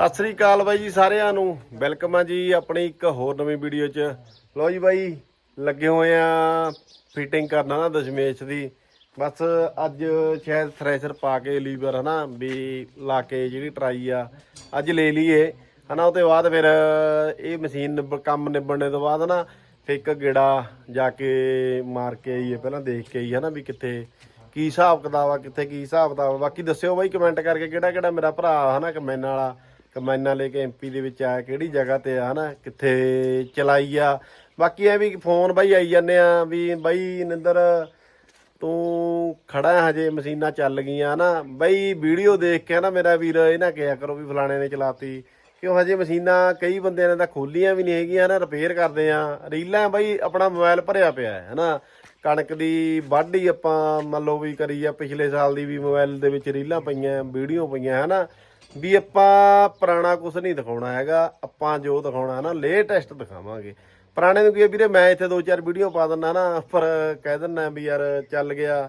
ਸਤਿ ਸ੍ਰੀ ਅਕਾਲ ਬਾਈ ਜੀ ਸਾਰਿਆਂ ਨੂੰ। ਵੈਲਕਮ ਆ ਜੀ ਆਪਣੀ ਇੱਕ ਹੋਰ ਨਵੀਂ ਵੀਡੀਓ 'ਚ। ਲਓ ਜੀ ਬਾਈ, ਲੱਗੇ ਹੋਏ ਆ ਫਿਟਿੰਗ ਕਰਨਾ ਨਾ ਦਸ਼ਮੇਸ਼ ਦੀ। ਬਸ ਅੱਜ ਸ਼ਾਇਦ ਥ੍ਰੈਸ਼ਰ ਪਾ ਕੇ ਲੀਵਰ ਹਨਾ ਵੀ ਲਾ ਕੇ ਜਿਹੜੀ ਟਰਾਈ ਆ, ਅੱਜ ਲੈ ਲਈਏ। ਹਨਾ ਉਹ ਤੋਂ ਬਾਅਦ ਫਿਰ ਇਹ ਮਸ਼ੀਨ ਨਿਬ- ਕੰਮ ਨਿਬੜਨੇ ਤੋਂ ਬਾਅਦ ਨਾ ਫਿਰ ਇੱਕ ਗੇੜਾ ਜਾ ਕੇ ਮਾਰ ਕੇ ਆਈਏ, ਪਹਿਲਾਂ ਦੇਖ ਕੇ ਆਈਏ ਹਨਾ ਵੀ ਕਿੱਥੇ, ਕੀ ਹਿਸਾਬ ਕਿਤਾਬ ਆ, ਕਿੱਥੇ ਕੀ ਹਿਸਾਬ ਕਿਤਾਬ ਆ। ਬਾਕੀ ਦੱਸਿਓ ਬਾਈ ਕਮੈਂਟ ਕਰਕੇ ਕਿਹੜਾ ਕਿਹੜਾ ਮੇਰਾ ਭਰਾ ਹਨਾ ਕਮੈਨ ਵਾਲਾ। ਕਮਾਈਨਾ ਲੈ ਕੇ ਐਮਪੀ ਦੇ ਵਿੱਚ ਆਇਆ ਕਿਹੜੀ ਜਗ੍ਹਾ ਤੇ ਆ, ਹਨਾ? ਕਿੱਥੇ ਚਲਾਈ ਆ? ਬਾਕੀ ਐ ਵੀ ਫੋਨ ਬਾਈ ਆਈ ਜਾਂਦੇ ਆ ਵੀ ਬਾਈ ਨਿੰਦਰ, ਤੂੰ ਖੜਾ ਹਜੇ, ਮਸ਼ੀਨਾਂ ਚੱਲ ਗਈਆਂ ਨਾ ਬਈ ਵੀਡੀਓ ਦੇਖ ਕੇ ਨਾ ਮੇਰਾ ਵੀਰ, ਇਹ ਨਾ ਕਿਹਾ ਕਰੋ ਵੀ ਫਲਾਣੇ ਨੇ ਚਲਾਤੀ। ਕਿਉਂ ਹਜੇ ਮਸ਼ੀਨਾਂ ਕਈ ਬੰਦਿਆਂ ਨੇ ਤਾਂ ਖੋਲੀਆਂ ਵੀ ਨਹੀਂ ਹੈਗੀਆਂ ਨਾ ਰਿਪੇਅਰ ਕਰਦੇ ਆ। ਰੀਲਾਂ ਬਈ ਆਪਣਾ ਮੋਬਾਈਲ ਭਰਿਆ ਪਿਆ ਹੈ, ਹਨਾ? ਕਣਕ ਦੀ ਵਾਢੀ ਆਪਾਂ ਮੰਨ ਲਓ ਵੀ ਕਰੀ ਆ, ਪਿਛਲੇ ਸਾਲ ਦੀ ਵੀ ਮੋਬਾਈਲ ਦੇ ਵਿੱਚ ਰੀਲਾਂ ਪਈਆਂ, ਵੀਡੀਓ ਪਈਆਂ, ਹਨਾ? ਵੀ ਆਪਾਂ ਪੁਰਾਣਾ ਕੁਝ ਨਹੀਂ ਦਿਖਾਉਣਾ ਹੈਗਾ, ਆਪਾਂ ਜੋ ਦਿਖਾਉਣਾ ਹੈ ਨਾ ਲੇਟੈਸਟ ਦਿਖਾਵਾਂਗੇ। ਪੁਰਾਣੇ ਨੂੰ ਕੀ ਹੈ ਵੀਰੇ, ਮੈਂ ਇੱਥੇ ਦੋ ਚਾਰ ਵੀਡੀਓ ਪਾ ਦਿੰਦਾ ਨਾ, ਪਰ ਕਹਿ ਦਿੰਦਾ ਵੀ ਯਾਰ ਚੱਲ ਗਿਆ,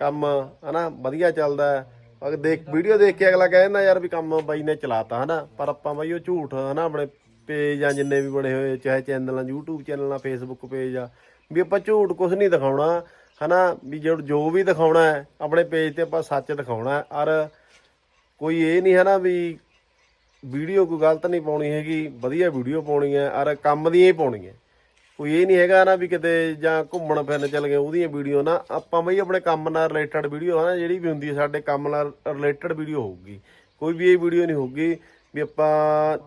ਕੰਮ ਹਨਾ, ਵਧੀਆ ਚੱਲਦਾ ਅਗਰ ਦੇਖ ਵੀਡੀਓ ਦੇਖ ਕੇ ਅਗਲਾ ਕਹਿ ਦਿੰਦਾ ਯਾਰ ਵੀ ਕੰਮ ਬਾਈ ਨੇ ਚਲਾਤਾ ਹਨਾ, ਪਰ ਆਪਾਂ ਬਾਈ ਉਹ ਝੂਠ ਹਨਾ, ਆਪਣੇ ਪੇਜ ਆ ਜਿੰਨੇ ਵੀ ਬਣੇ ਹੋਏ, ਚਾਹੇ ਚੈਨਲ ਆ, YouTube ਚੈਨਲ ਆ, Facebook ਪੇਜ ਆ, ਵੀ ਆਪਾਂ ਝੂਠ ਕੁਝ ਨਹੀਂ ਦਿਖਾਉਣਾ ਹਨਾ, ਵੀ ਜੋ ਜੋ ਵੀ ਦਿਖਾਉਣਾ ਹੈ, ਆਪਣੇ ਪੇਜ ਤੇ ਆਪਾਂ ਸੱਚ ਦਿਖਾਉਣਾ ਹੈ। ਔਰ ਕੋਈ ਇਹ ਨਹੀਂ ਹੈ ਨਾ ਵੀ ਵੀਡੀਓ ਕੋਈ ਗਲਤ ਨਹੀਂ ਪਾਉਣੀ ਹੈਗੀ, ਵਧੀਆ ਵੀਡੀਓ ਪਾਉਣੀ ਹੈ ਔਰ ਕੰਮ ਦੀਆਂ ਹੀ ਪਾਉਣੀ ਹੈ ਕੋਈ ਇਹ ਨਹੀਂ ਹੈਗਾ ਨਾ ਵੀ ਕਿਤੇ ਜਾਂ ਘੁੰਮਣ ਫਿਰਨ ਚੱਲ ਗਏ, ਉਹਦੀਆਂ ਵੀਡੀਓ ਨਾ, ਆਪਾਂ ਬਈ ਆਪਣੇ ਕੰਮ ਨਾਲ ਰਿਲੇਟਡ ਵੀਡੀਓ ਹੈ ਨਾ, ਜਿਹੜੀ ਵੀ ਹੁੰਦੀ ਹੈ ਸਾਡੇ ਕੰਮ ਨਾਲ ਰਿਲੇਟਡ ਵੀਡੀਓ ਹੋਊਗੀ। ਕੋਈ ਵੀ ਇਹ ਵੀਡੀਓ ਨਹੀਂ ਹੋਊਗੀ ਵੀ ਆਪਾਂ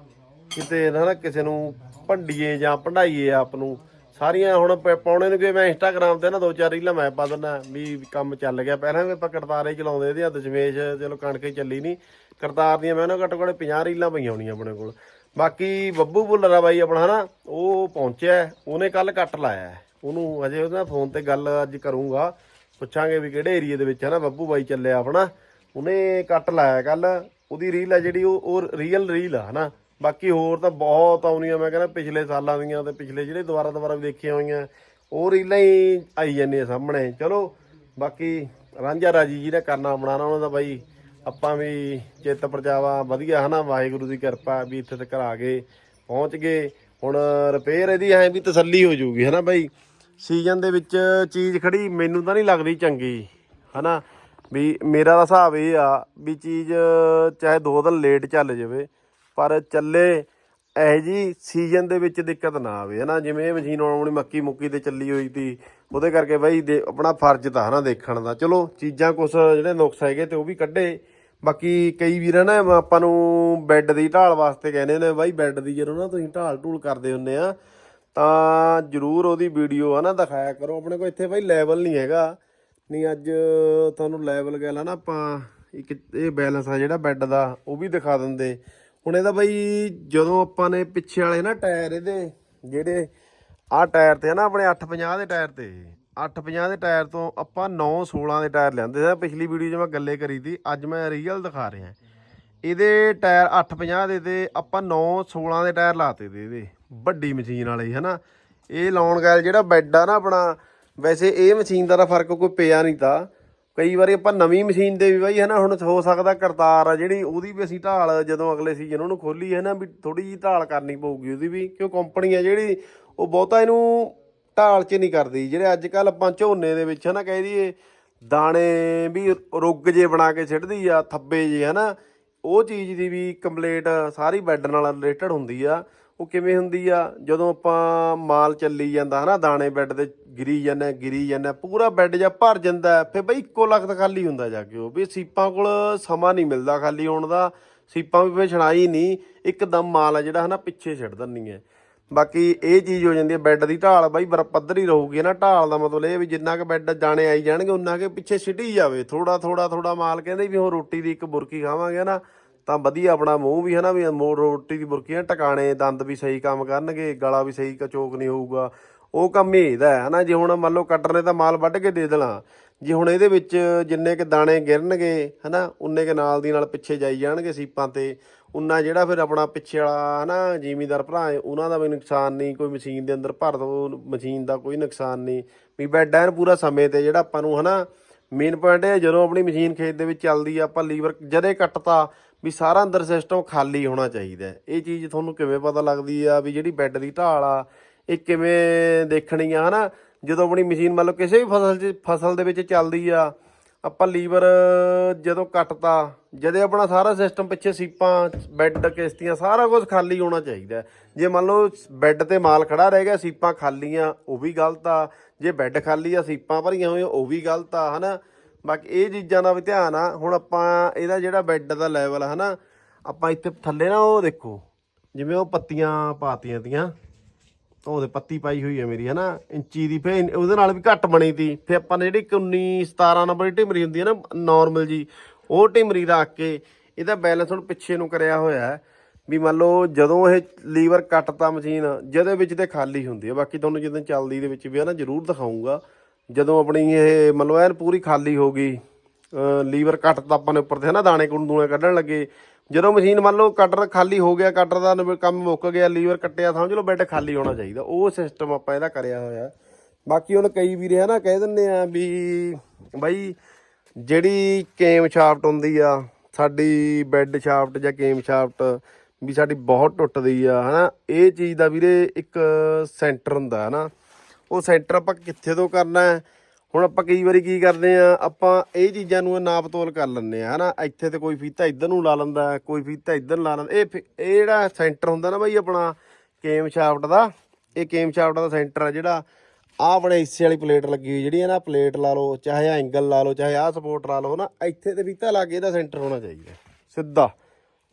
ਕਿਤੇ ਨਾ ਨਾ ਕਿਸੇ ਨੂੰ ਭੰਡੀਏ ਜਾਂ ਭੰਡਾਈਏ ਆਪ ਨੂੰ। ਸਾਰੀਆਂ ਹੁਣ ਪ- ਪਾਉਣੇ ਨੂੰ ਕਿ ਮੈਂ ਇੰਸਟਾਗ੍ਰam ਤੇ ਨਾ ਦੋ ਚਾਰ ਰੀਲਾਂ ਮੈਂ ਪਾ ਦਿੰਦਾ ਵੀ ਕੰਮ ਚੱਲ ਗਿਆ। ਪਹਿਲਾਂ ਵੀ ਆਪਾਂ ਕਰਤਾਰੇ ਚਲਾਉਂਦੇ ਇਹਦੇ ਹੱਥ ਦਸ਼ਮੇਸ਼ ਚਲੋ ਕਣਕੇ ਚੱਲੀ ਨਹੀਂ ਕਰਤਾਰ ਦੀਆਂ ਮੈਂ ਨਾ ਘੱਟੋ ਘੱਟ 50 ਰੀਲਾਂ ਪਈਆਂ ਹੋਣੀਆਂ ਆਪਣੇ ਕੋਲ। ਬਾਕੀ ਬੱਬੂ ਭੁੱਲਰਾ ਬਾਈ ਆਪਣਾ, ਹਨਾ? ਉਹ ਪਹੁੰਚਿਆ ਹੈ। ਉਹਨੇ ਕੱਲ ਕੱਟ ਲਾਇਆ। ਹੈ। ਉਹਨੂੰ ਅਜੇ ਉਹਦੇ ਨਾਲ ਫੋਨ ਤੇ ਗੱਲ ਅੱਜ ਕਰੂੰਗਾ। ਪੁੱਛਾਂਗੇ ਵੀ ਕਿਹੜੇ ਏਰੀਏ ਦੇ ਵਿੱਚ ਹੈ ਨਾ ਬੱਬੂ ਬਾਈ ਚੱਲਿਆ ਆਪਣਾ। ਉਹਨੇ ਕੱਟ ਲਾਇਆ ਕੱਲ ਉਹਦੀ ਰੀਲ ਆ ਜਿਹੜੀ, ਉਹ ਉਹ ਰੀਅਲ ਰੀਲ ਆ, ਹਨਾ? ਬਾਕੀ ਹੋਰ ਤਾਂ ਬਹੁਤ ਆਉਣੀਆਂ, ਮੈਂ ਕਹਿੰਦਾ ਪਿਛਲੇ ਸਾਲਾਂ ਦੀਆਂ ਤੇ ਪਿਛਲੇ ਜਿਹੜੇ ਦੁਬਾਰਾ ਦੁਬਾਰਾ ਵੀ ਦੇਖੀਆਂ ਹੋਈਆਂ, ਉਹ ਰੀਲਾਂ ਹੀ ਆਈ ਜਾਂਦੀਆਂ ਸਾਹਮਣੇ। ਚਲੋ, ਬਾਕੀ ਰਾਂਝਾ ਰਾਜੀ ਜੀ ਨੇ ਕਰਨਾ ਬਣਾਣਾ ਉਹਨਾਂ ਦਾ ਬਾਈ, ਆਪਾਂ ਵੀ ਚਿੱਤ ਪਰਚਾਵਾ ਵਧੀਆ ਹਨਾ, ਵਾਹਿਗੁਰੂ ਦੀ ਕਿਰਪਾ ਵੀ ਇੱਥੇ ਤੱਕ ਆ ਗਏ, ਪਹੁੰਚ ਗਏ। ਹੁਣ ਰਿਪੇਅਰ ਇਹਦੀ ਐ ਵੀ ਤਸੱਲੀ ਹੋ ਜਾਊਗੀ ਹਨਾ ਬਾਈ। ਸੀਜ਼ਨ ਦੇ ਵਿੱਚ ਚੀਜ਼ ਖੜੀ ਮੈਨੂੰ ਤਾਂ ਨਹੀਂ ਲੱਗਦੀ ਚੰਗੀ, ਹਨਾ। ਵੀ ਮੇਰਾ ਤਾਂ ਹਿਸਾਬ ਇਹ ਆ ਵੀ ਚੀਜ਼ ਚਾਹੇ ਦੋ ਦਿਨ ਲੇਟ ਚੱਲ ਜਾਵੇ ਪਰ ਚੱਲੇ ਇਹ ਜੀ ਸੀਜ਼ਨ ਦੇ ਵਿੱਚ ਦਿੱਕਤ ਨਾ ਆਵੇ, ਹਨਾ? ਜਿਵੇਂ ਇਹ ਮਸ਼ੀਨ ਆਉਣੀ ਮੱਕੀ ਮੁੱਕੀ ਤੇ ਚੱਲੀ ਹੋਈ ਸੀ, ਉਹਦੇ ਕਰਕੇ ਬਾਈ ਦੇ ਆਪਣਾ ਫਰਜ਼ ਤਾਂ, ਹਨਾ, ਦੇਖਣ ਦਾ। ਚਲੋ, ਚੀਜ਼ਾਂ ਕੁਛ ਜਿਹੜੇ ਨੁਕਸ ਹੈਗੇ ਤੇ ਉਹ ਵੀ ਕੱਢੇ। ਬਾਕੀ ਕਈ ਵੀਰ ਨਾ ਆਪਾਂ ਨੂੰ ਬੈੱਡ ਦੀ ਢਾਲ ਵਾਸਤੇ ਕਹਿੰਦੇ ਨੇ, ਬਾਈ ਬੈੱਡ ਦੀ ਜਦੋਂ ਨਾ ਤੁਸੀਂ ਢਾਲ ਢੂਲ ਕਰਦੇ ਹੁੰਦੇ ਆ, ਤਾਂ ਜਰੂਰ ਉਹਦੀ ਵੀਡੀਓ ਆ ਨਾ ਦਿਖਾਇਆ ਕਰੋ। ਆਪਣੇ ਕੋਲ ਇੱਥੇ ਬਾਈ ਲੈਵਲ ਨਹੀਂ ਹੈਗਾ। ਨਹੀਂ, ਅੱਜ ਤੁਹਾਨੂੰ ਲੈਵਲ ਗੱਲ ਨਾ ਆਪਾਂ, ਇੱਕ ਇਹ ਬੈਲੈਂਸ ਆ ਜਿਹੜਾ ਬੈੱਡ ਦਾ, ਉਹ ਵੀ ਦਿਖਾ ਦਿੰਦੇ। ਹੁਣ ਇਹਦਾ ਬਾਈ ਜਦੋਂ ਆਪਾਂ ਨੇ ਪਿੱਛੇ ਵਾਲੇ ਨਾ ਟਾਇਰ ਇਹਦੇ, ਜਿਹੜੇ ਆਹ ਟਾਇਰ ਤੇ ਆ ਨਾ ਆਪਣੇ 850 ਦੇ ਟਾਇਰ ਤੇ 850 ਦੇ ਟਾਇਰ ਤੋਂ ਆਪਾਂ 916 ਦੇ ਟਾਇਰ ਲਿਆਂਦੇ ਸੀ। ਪਿਛਲੀ ਵੀਡੀਓ 'ਚ ਮੈਂ ਗੱਲੇ ਕਰੀ ਸੀ, ਅੱਜ ਮੈਂ ਰੀਅਲ ਦਿਖਾ ਰਿਹਾ। ਇਹਦੇ ਟਾਇਰ 850 ਦੇ ਤੇ ਆਪਾਂ 916 ਦੇ ਟਾਇਰ ਲਾਤੇ ਤੇ ਇਹਦੇ, ਵੱਡੀ ਮਸ਼ੀਨ ਵਾਲੇ ਹਨਾ। ਇਹ ਲਾਉਣ ਗੈਲ ਜਿਹੜਾ ਬੈੱਡ ਆ ਨਾ ਆਪਣਾ, ਵੈਸੇ ਇਹ ਮਸ਼ੀਨ ਦਾ ਤਾਂ ਫ਼ਰਕ ਕੋਈ ਪਿਆ ਨਹੀਂ ਤਾਂ। ਕਈ ਵਾਰੀ ਆਪਾਂ ਨਵੀਂ ਮਸ਼ੀਨ ਦੇ ਵੀ ਬਾਈ ਹੈ ਨਾ ਹੁਣ ਹੋ ਸਕਦਾ ਕਰਤਾਰ ਆ ਜਿਹੜੀ, ਉਹਦੀ ਵੀ ਅਸੀਂ ਢਾਲ ਜਦੋਂ ਅਗਲੇ ਸੀਜ਼ਨ ਉਹਨੂੰ ਖੋਲੀ ਹੈ ਨਾ ਵੀ ਥੋੜੀ ਜੀ ਢਾਲ ਕਰਨੀ ਪਊਗੀ ਉਹਦੀ ਵੀ, ਕਿਉਂ ਕੰਪਨੀ ਆ ਜਿਹੜੀ ਉਹ ਬਹੁਤਾ ਇਹਨੂੰ ਢਾਲ 'ਚ ਨਹੀਂ ਕਰਦੀ, ਜਿਹੜੇ ਅੱਜ ਕੱਲ ਆਪਾਂ ਝੋਨੇ ਦੇ ਵਿੱਚ ਹੈ ਨਾ ਕਹਿ ਦਈਏ, ਦਾਣੇ ਵੀ ਰੁੱਗ ਜੇ ਬਣਾ ਕੇ ਸਿੱਟਦੀ ਆ, ਥੱਬੇ ਜੇ ਹੈ ਨਾ ਉਹ ਚੀਜ਼ ਦੀ ਵੀ ਕੰਪਲੀਟ ਸਾਰੀ ਬੈੱਡ ਨਾਲ ਰਿਲੇਟਡ ਹੁੰਦੀ ਆ। ਉਹ ਕਿਵੇਂ ਹੁੰਦੀ ਆ? ਜਦੋਂ ਆਪਾਂ ਮਾਲ ਚੱਲੀ ਜਾਂਦਾ ਹਨਾ, ਦਾਣੇ ਬੈੱਡ ਤੇ ਗਿਰੀ ਜਾਂਦਾ ਗਿਰੀ ਜਾਂਦਾ ਪੂਰਾ ਬੈੱਡ ਜਾਂ ਭਰ ਜਾਂਦਾ ਫਿਰ ਬਈ ਇੱਕੋ ਲਖਤ ਖਾਲੀ ਹੁੰਦਾ ਜਾ ਕੇ ਉਹ, ਵੀ ਸੀਪਾਂ ਕੋਲ ਸਮਾਂ ਨਹੀਂ ਮਿਲਦਾ ਖਾਲੀ ਹੋਣ ਦਾ, ਸੀਪਾਂ ਵੀ ਫਿਰ ਛਣਾਈ ਨਹੀਂ, ਇੱਕਦਮ ਮਾਲ ਆ ਜਿਹੜਾ ਹਨਾ, ਪਿੱਛੇ ਛੱਡ ਦਿੰਨੀ ਹੈ। ਬਾਕੀ ਇਹ ਚੀਜ਼ ਹੋ ਜਾਂਦੀ ਹੈ, ਬੈੱਡ ਦੀ ਢਾਲ ਬਾਈ ਬਰ, ਪੱਧਰ ਹੀ ਰਹੂਗੀ ਨਾ ਢਾਲ ਦਾ ਮਤਲਬ ਇਹ ਵੀ ਜਿੰਨਾ ਕਿ ਬੈੱਡ ਦਾਣੇ ਆਈ ਜਾਣਗੇ ਉਨਾ ਕਿ ਪਿੱਛੇ ਛਿੱਟੀ ਜਾਵੇ ਥੋੜਾ ਥੋੜਾ ਥੋੜਾ ਮਾਲ ਕਹਿੰਦੇ ਵੀ ਹੁਣ ਰੋਟੀ ਦੀ ਇੱਕ ਬੁਰਕੀ ਖਾਵਾਂਗੇ ਨਾ ਤਾਂ ਵਧੀਆ ਆਪਣਾ ਮੂੰਹ ਵੀ ਹੈ ਨਾ ਵੀ ਮੋੜ ਰੋਟੀ ਦੀ ਬੁਰਕੀਆਂ ਟਿਕਾਣੇ ਦੰਦ ਵੀ ਸਹੀ ਕੰਮ ਕਰਨਗੇ ਗਲਾ ਵੀ ਸਹੀ ਕਚੋਕ ਨਹੀਂ ਹੋਊਗਾ। ਉਹ ਕੰਮ ਹੀ ਇਹਦਾ ਹੈ ਹਨਾ ਜੇ ਹੁਣ ਮੰਨ ਲਓ ਕਟਰ ਨੇ ਤਾਂ ਮਾਲ ਵੱਢ ਕੇ ਦੇ ਦੇਣਾ। ਜੇ ਹੁਣ ਇਹਦੇ ਵਿੱਚ ਜਿੰਨੇ ਕਿ ਦਾਣੇ ਗਿਰਨਗੇ ਹਨਾ ਉਨੇ ਕੇ ਨਾਲ ਦੀ ਨਾਲ ਪਿੱਛੇ ਜਾਈ ਜਾਣਗੇ ਸੀਪਾਂ ਤੇ। ਉਨਾ ਜਿਹੜਾ ਫਿਰ ਆਪਣਾ ਪਿੱਛੇ ਵਾਲਾ ਹਨਾ ਜ਼ਿਮੀਦਾਰ ਭਰਾ ਉਹਨਾਂ ਦਾ ਵੀ ਨੁਕਸਾਨ ਨਹੀਂ ਕੋਈ ਮਸ਼ੀਨ ਦੇ ਅੰਦਰ ਭਰ ਦੋ ਮਸ਼ੀਨ ਦਾ ਕੋਈ ਨੁਕਸਾਨ ਨਹੀਂ। ਵੀ ਬੈੱਡ ਐਨ ਪੂਰਾ ਸਮੇਂ ਤੇ ਜਿਹੜਾ ਆਪਾਂ ਨੂੰ ਹਨਾ ਮੇਨ ਪੁਆਇੰਟ ਇਹ ਹੈ, ਜਦੋਂ ਆਪਣੀ ਮਸ਼ੀਨ ਖੇਤ ਦੇ ਵਿੱਚ ਚੱਲਦੀ ਆ ਆਪਾਂ ਲੀਵਰ ਜਦੇ ਕੱਟਤਾ ਵੀ ਸਾਰਾ ਅੰਦਰ ਸਿਸਟਮ ਖਾਲੀ ਹੋਣਾ ਚਾਹੀਦਾ ਇਹ ਚੀਜ਼ ਤੁਹਾਨੂੰ ਕਿਵੇਂ ਪਤਾ ਲੱਗਦੀ ਆ ਵੀ ਜਿਹੜੀ ਬੈੱਡ ਦੀ ਢਾਲ ਆ, ਇਹ ਕਿਵੇਂ ਦੇਖਣੀ ਆ, ਹਨਾ? ਜਦੋਂ ਆਪਣੀ ਮਸ਼ੀਨ ਮੰਨ ਲਓ ਕਿਸੇ ਵੀ ਫਸਲ 'ਚ, ਫਸਲ ਦੇ ਵਿੱਚ ਚੱਲਦੀ ਆ, ਆਪਾਂ ਲੀਵਰ ਜਦੋਂ ਕੱਟਤਾ, ਜਦੇ ਆਪਣਾ ਸਾਰਾ ਸਿਸਟਮ ਪਿੱਛੇ ਸੀਪਾਂ ਬੈੱਡ ਕਿਸ਼ਤੀਆਂ, ਸਾਰਾ ਕੁਝ ਖਾਲੀ ਹੋਣਾ ਚਾਹੀਦਾ ਜੇ ਮੰਨ ਲਓ ਬੈੱਡ ਤੇ ਮਾਲ ਖੜਾ ਰਹਿ ਗਿਆ, ਸੀਪਾਂ ਖਾਲੀਆਂ, ਉਹ ਵੀ ਗਲਤ ਆ। ਜੇ ਬੈੱਡ ਖਾਲੀ ਆ, ਸੀਪਾਂ ਭਰੀਆਂ ਹੋਈਆਂ, ਉਹ ਵੀ ਗਲਤ ਆ, ਹਨਾ? ਬਾਕੀ ਇਹ ਚੀਜ਼ਾਂ ਦਾ ਵੀ ਧਿਆਨ ਆ। ਹੁਣ ਆਪਾਂ ਇਹਦਾ ਜਿਹੜਾ ਬੈੱਡ ਦਾ ਲੈਵਲ ਆ ਹਨਾ, ਆਪਾਂ ਇੱਥੇ ਥੱਲੇ ਨਾ ਉਹ ਦੇਖੋ, ਜਿਵੇਂ ਉਹ ਪੱਤੀਆਂ ਪਾਤੀਆਂ ਤੀਆਂ ਉਹਦੇ ਪੱਤੀ ਪਾਈ ਹੋਈ ਹੈ ਮੇਰੀ ਹਨਾ, ਇੰਚੀ ਦੀ ਫੇ ਉਹਦੇ ਨਾਲ ਵੀ ਘੱਟ ਬਣੀ ਤੀ। ਫੇ ਆਪਾਂ ਨੇ ਜਿਹੜੀ 19 17 ਨੰਬਰ ਦੀ ਢਿਮਰੀ ਹੁੰਦੀ ਹੈ ਨਾ ਨਾਰਮਲ ਜੀ, ਉਹ ਢਿਮਰੀ ਰੱਖ ਕੇ ਇਹਦਾ ਬੈਲੈਂਸ ਹੁਣ ਪਿੱਛੇ ਨੂੰ ਕਰਿਆ ਹੋਇਆ ਹੈ। ਵੀ ਮੰਨ ਲਓ ਜਦੋਂ ਇਹ ਲੀਵਰ ਕੱਟਤਾ ਮਸ਼ੀਨ, ਜਿਹਦੇ ਵਿੱਚ ਤੇ ਖਾਲੀ ਹੁੰਦੀ ਹੈ ਬਾਕੀ ਤੁਹਾਨੂੰ ਜਦੋਂ ਚੱਲਦੀ ਦੇ ਵਿੱਚ ਵੀ ਹੈ ਨਾ, ਜ਼ਰੂਰ ਦਿਖਾਉਂਗਾ ਜਦੋਂ ਆਪਣੀ ਇਹ ਮੰਨ ਲਓ ਐਨ ਪੂਰੀ ਖਾਲੀ ਹੋ ਗਈ ਲੀਵਰ ਕੱਟ ਤਾਂ ਆਪਾਂ ਨੇ ਉੱਪਰ ਤੇ ਹਨਾ ਦਾਣੇ ਕੁਣ ਦੂਣੇ ਕੱਢਣ ਲੱਗੇ। ਜਦੋਂ ਮਸ਼ੀਨ ਮੰਨ ਲਓ ਕਟਰ ਖਾਲੀ ਹੋ ਗਿਆ, ਕਟਰ ਦਾ ਕੰਮ ਮੁੱਕ ਗਿਆ, ਲੀਵਰ ਕੱਟਿਆ ਸਮਝ ਲਓ ਬੈੱਡ ਖਾਲੀ ਹੋਣਾ ਚਾਹੀਦਾ। ਉਹ ਸਿਸਟਮ ਆਪਾਂ ਇਹਦਾ ਕਰਿਆ ਹੋਇਆ। ਬਾਕੀ ਹੁਣ ਕਈ ਵੀਰੇ ਹਨਾ ਕਹਿ ਦਿੰਦੇ ਆ ਵੀ ਬਾਈ ਜਿਹੜੀ ਕੇਮ ਸ਼ਾਫਟ ਹੁੰਦੀ ਆ, ਸਾਡੀ ਬੈੱਡ ਸ਼ਾਫਟ ਜਾਂ ਕੇਮ ਸ਼ਾਫਟ ਵੀ ਸਾਡੀ ਬਹੁਤ ਟੁੱਟਦੀ ਆ, ਹਨਾ। ਇਹ ਚੀਜ਼ ਦਾ ਵੀਰੇ ਇੱਕ ਸੈਂਟਰ ਹੁੰਦਾ, ਹਨਾ। ਉਹ ਸੈਂਟਰ ਆਪਾਂ ਕਿੱਥੇ ਤੋਂ ਕਰਨਾ ਹੈ? ਹੁਣ ਆਪਾਂ ਕਈ ਵਾਰੀ ਕੀ ਕਰਦੇ ਆ ਆਪਾਂ ਇਹ ਚੀਜ਼ਾਂ ਨੂੰ ਨਾਪ ਤੋਲ ਕਰ ਲੈਂਦੇ ਆ ਹਨਾ? ਇੱਥੇ ਤੇ ਕੋਈ ਫੀਤਾ ਇੱਧਰ ਨੂੰ ਲਾ ਲੈਂਦਾ, ਕੋਈ ਫੀਤਾ ਇੱਧਰ ਨੂੰ ਲਾ ਲੈਂਦਾ। ਇਹ ਫਿ- ਇਹ ਜਿਹੜਾ ਸੈਂਟਰ ਹੁੰਦਾ ਨਾ ਬਾਈ ਆਪਣਾ, ਕੇਮ ਸ਼ਾਫਟ ਦਾ, ਇਹ ਕੇਮ ਸ਼ਾਫਟ ਦਾ ਸੈਂਟਰ ਆ ਜਿਹੜਾ ਆਹ ਆਪਣੇ ਹਿੱਸੇ ਵਾਲੀ ਪਲੇਟ ਲੱਗੀ ਹੋਈ, ਜਿਹੜੀ ਹੈ ਨਾ, ਪਲੇਟ ਲਾ ਲਓ, ਚਾਹੇ ਐਂਗਲ ਲਾ ਲਓ, ਚਾਹੇ ਆਹ ਸਪੋਰਟ ਲਾ ਲਓ ਨਾ ਇੱਥੇ ਤੇ ਫੀਤਾ ਲਾ ਕੇ ਇਹਦਾ ਸੈਂਟਰ ਹੋਣਾ ਚਾਹੀਦਾ ਸਿੱਧਾ।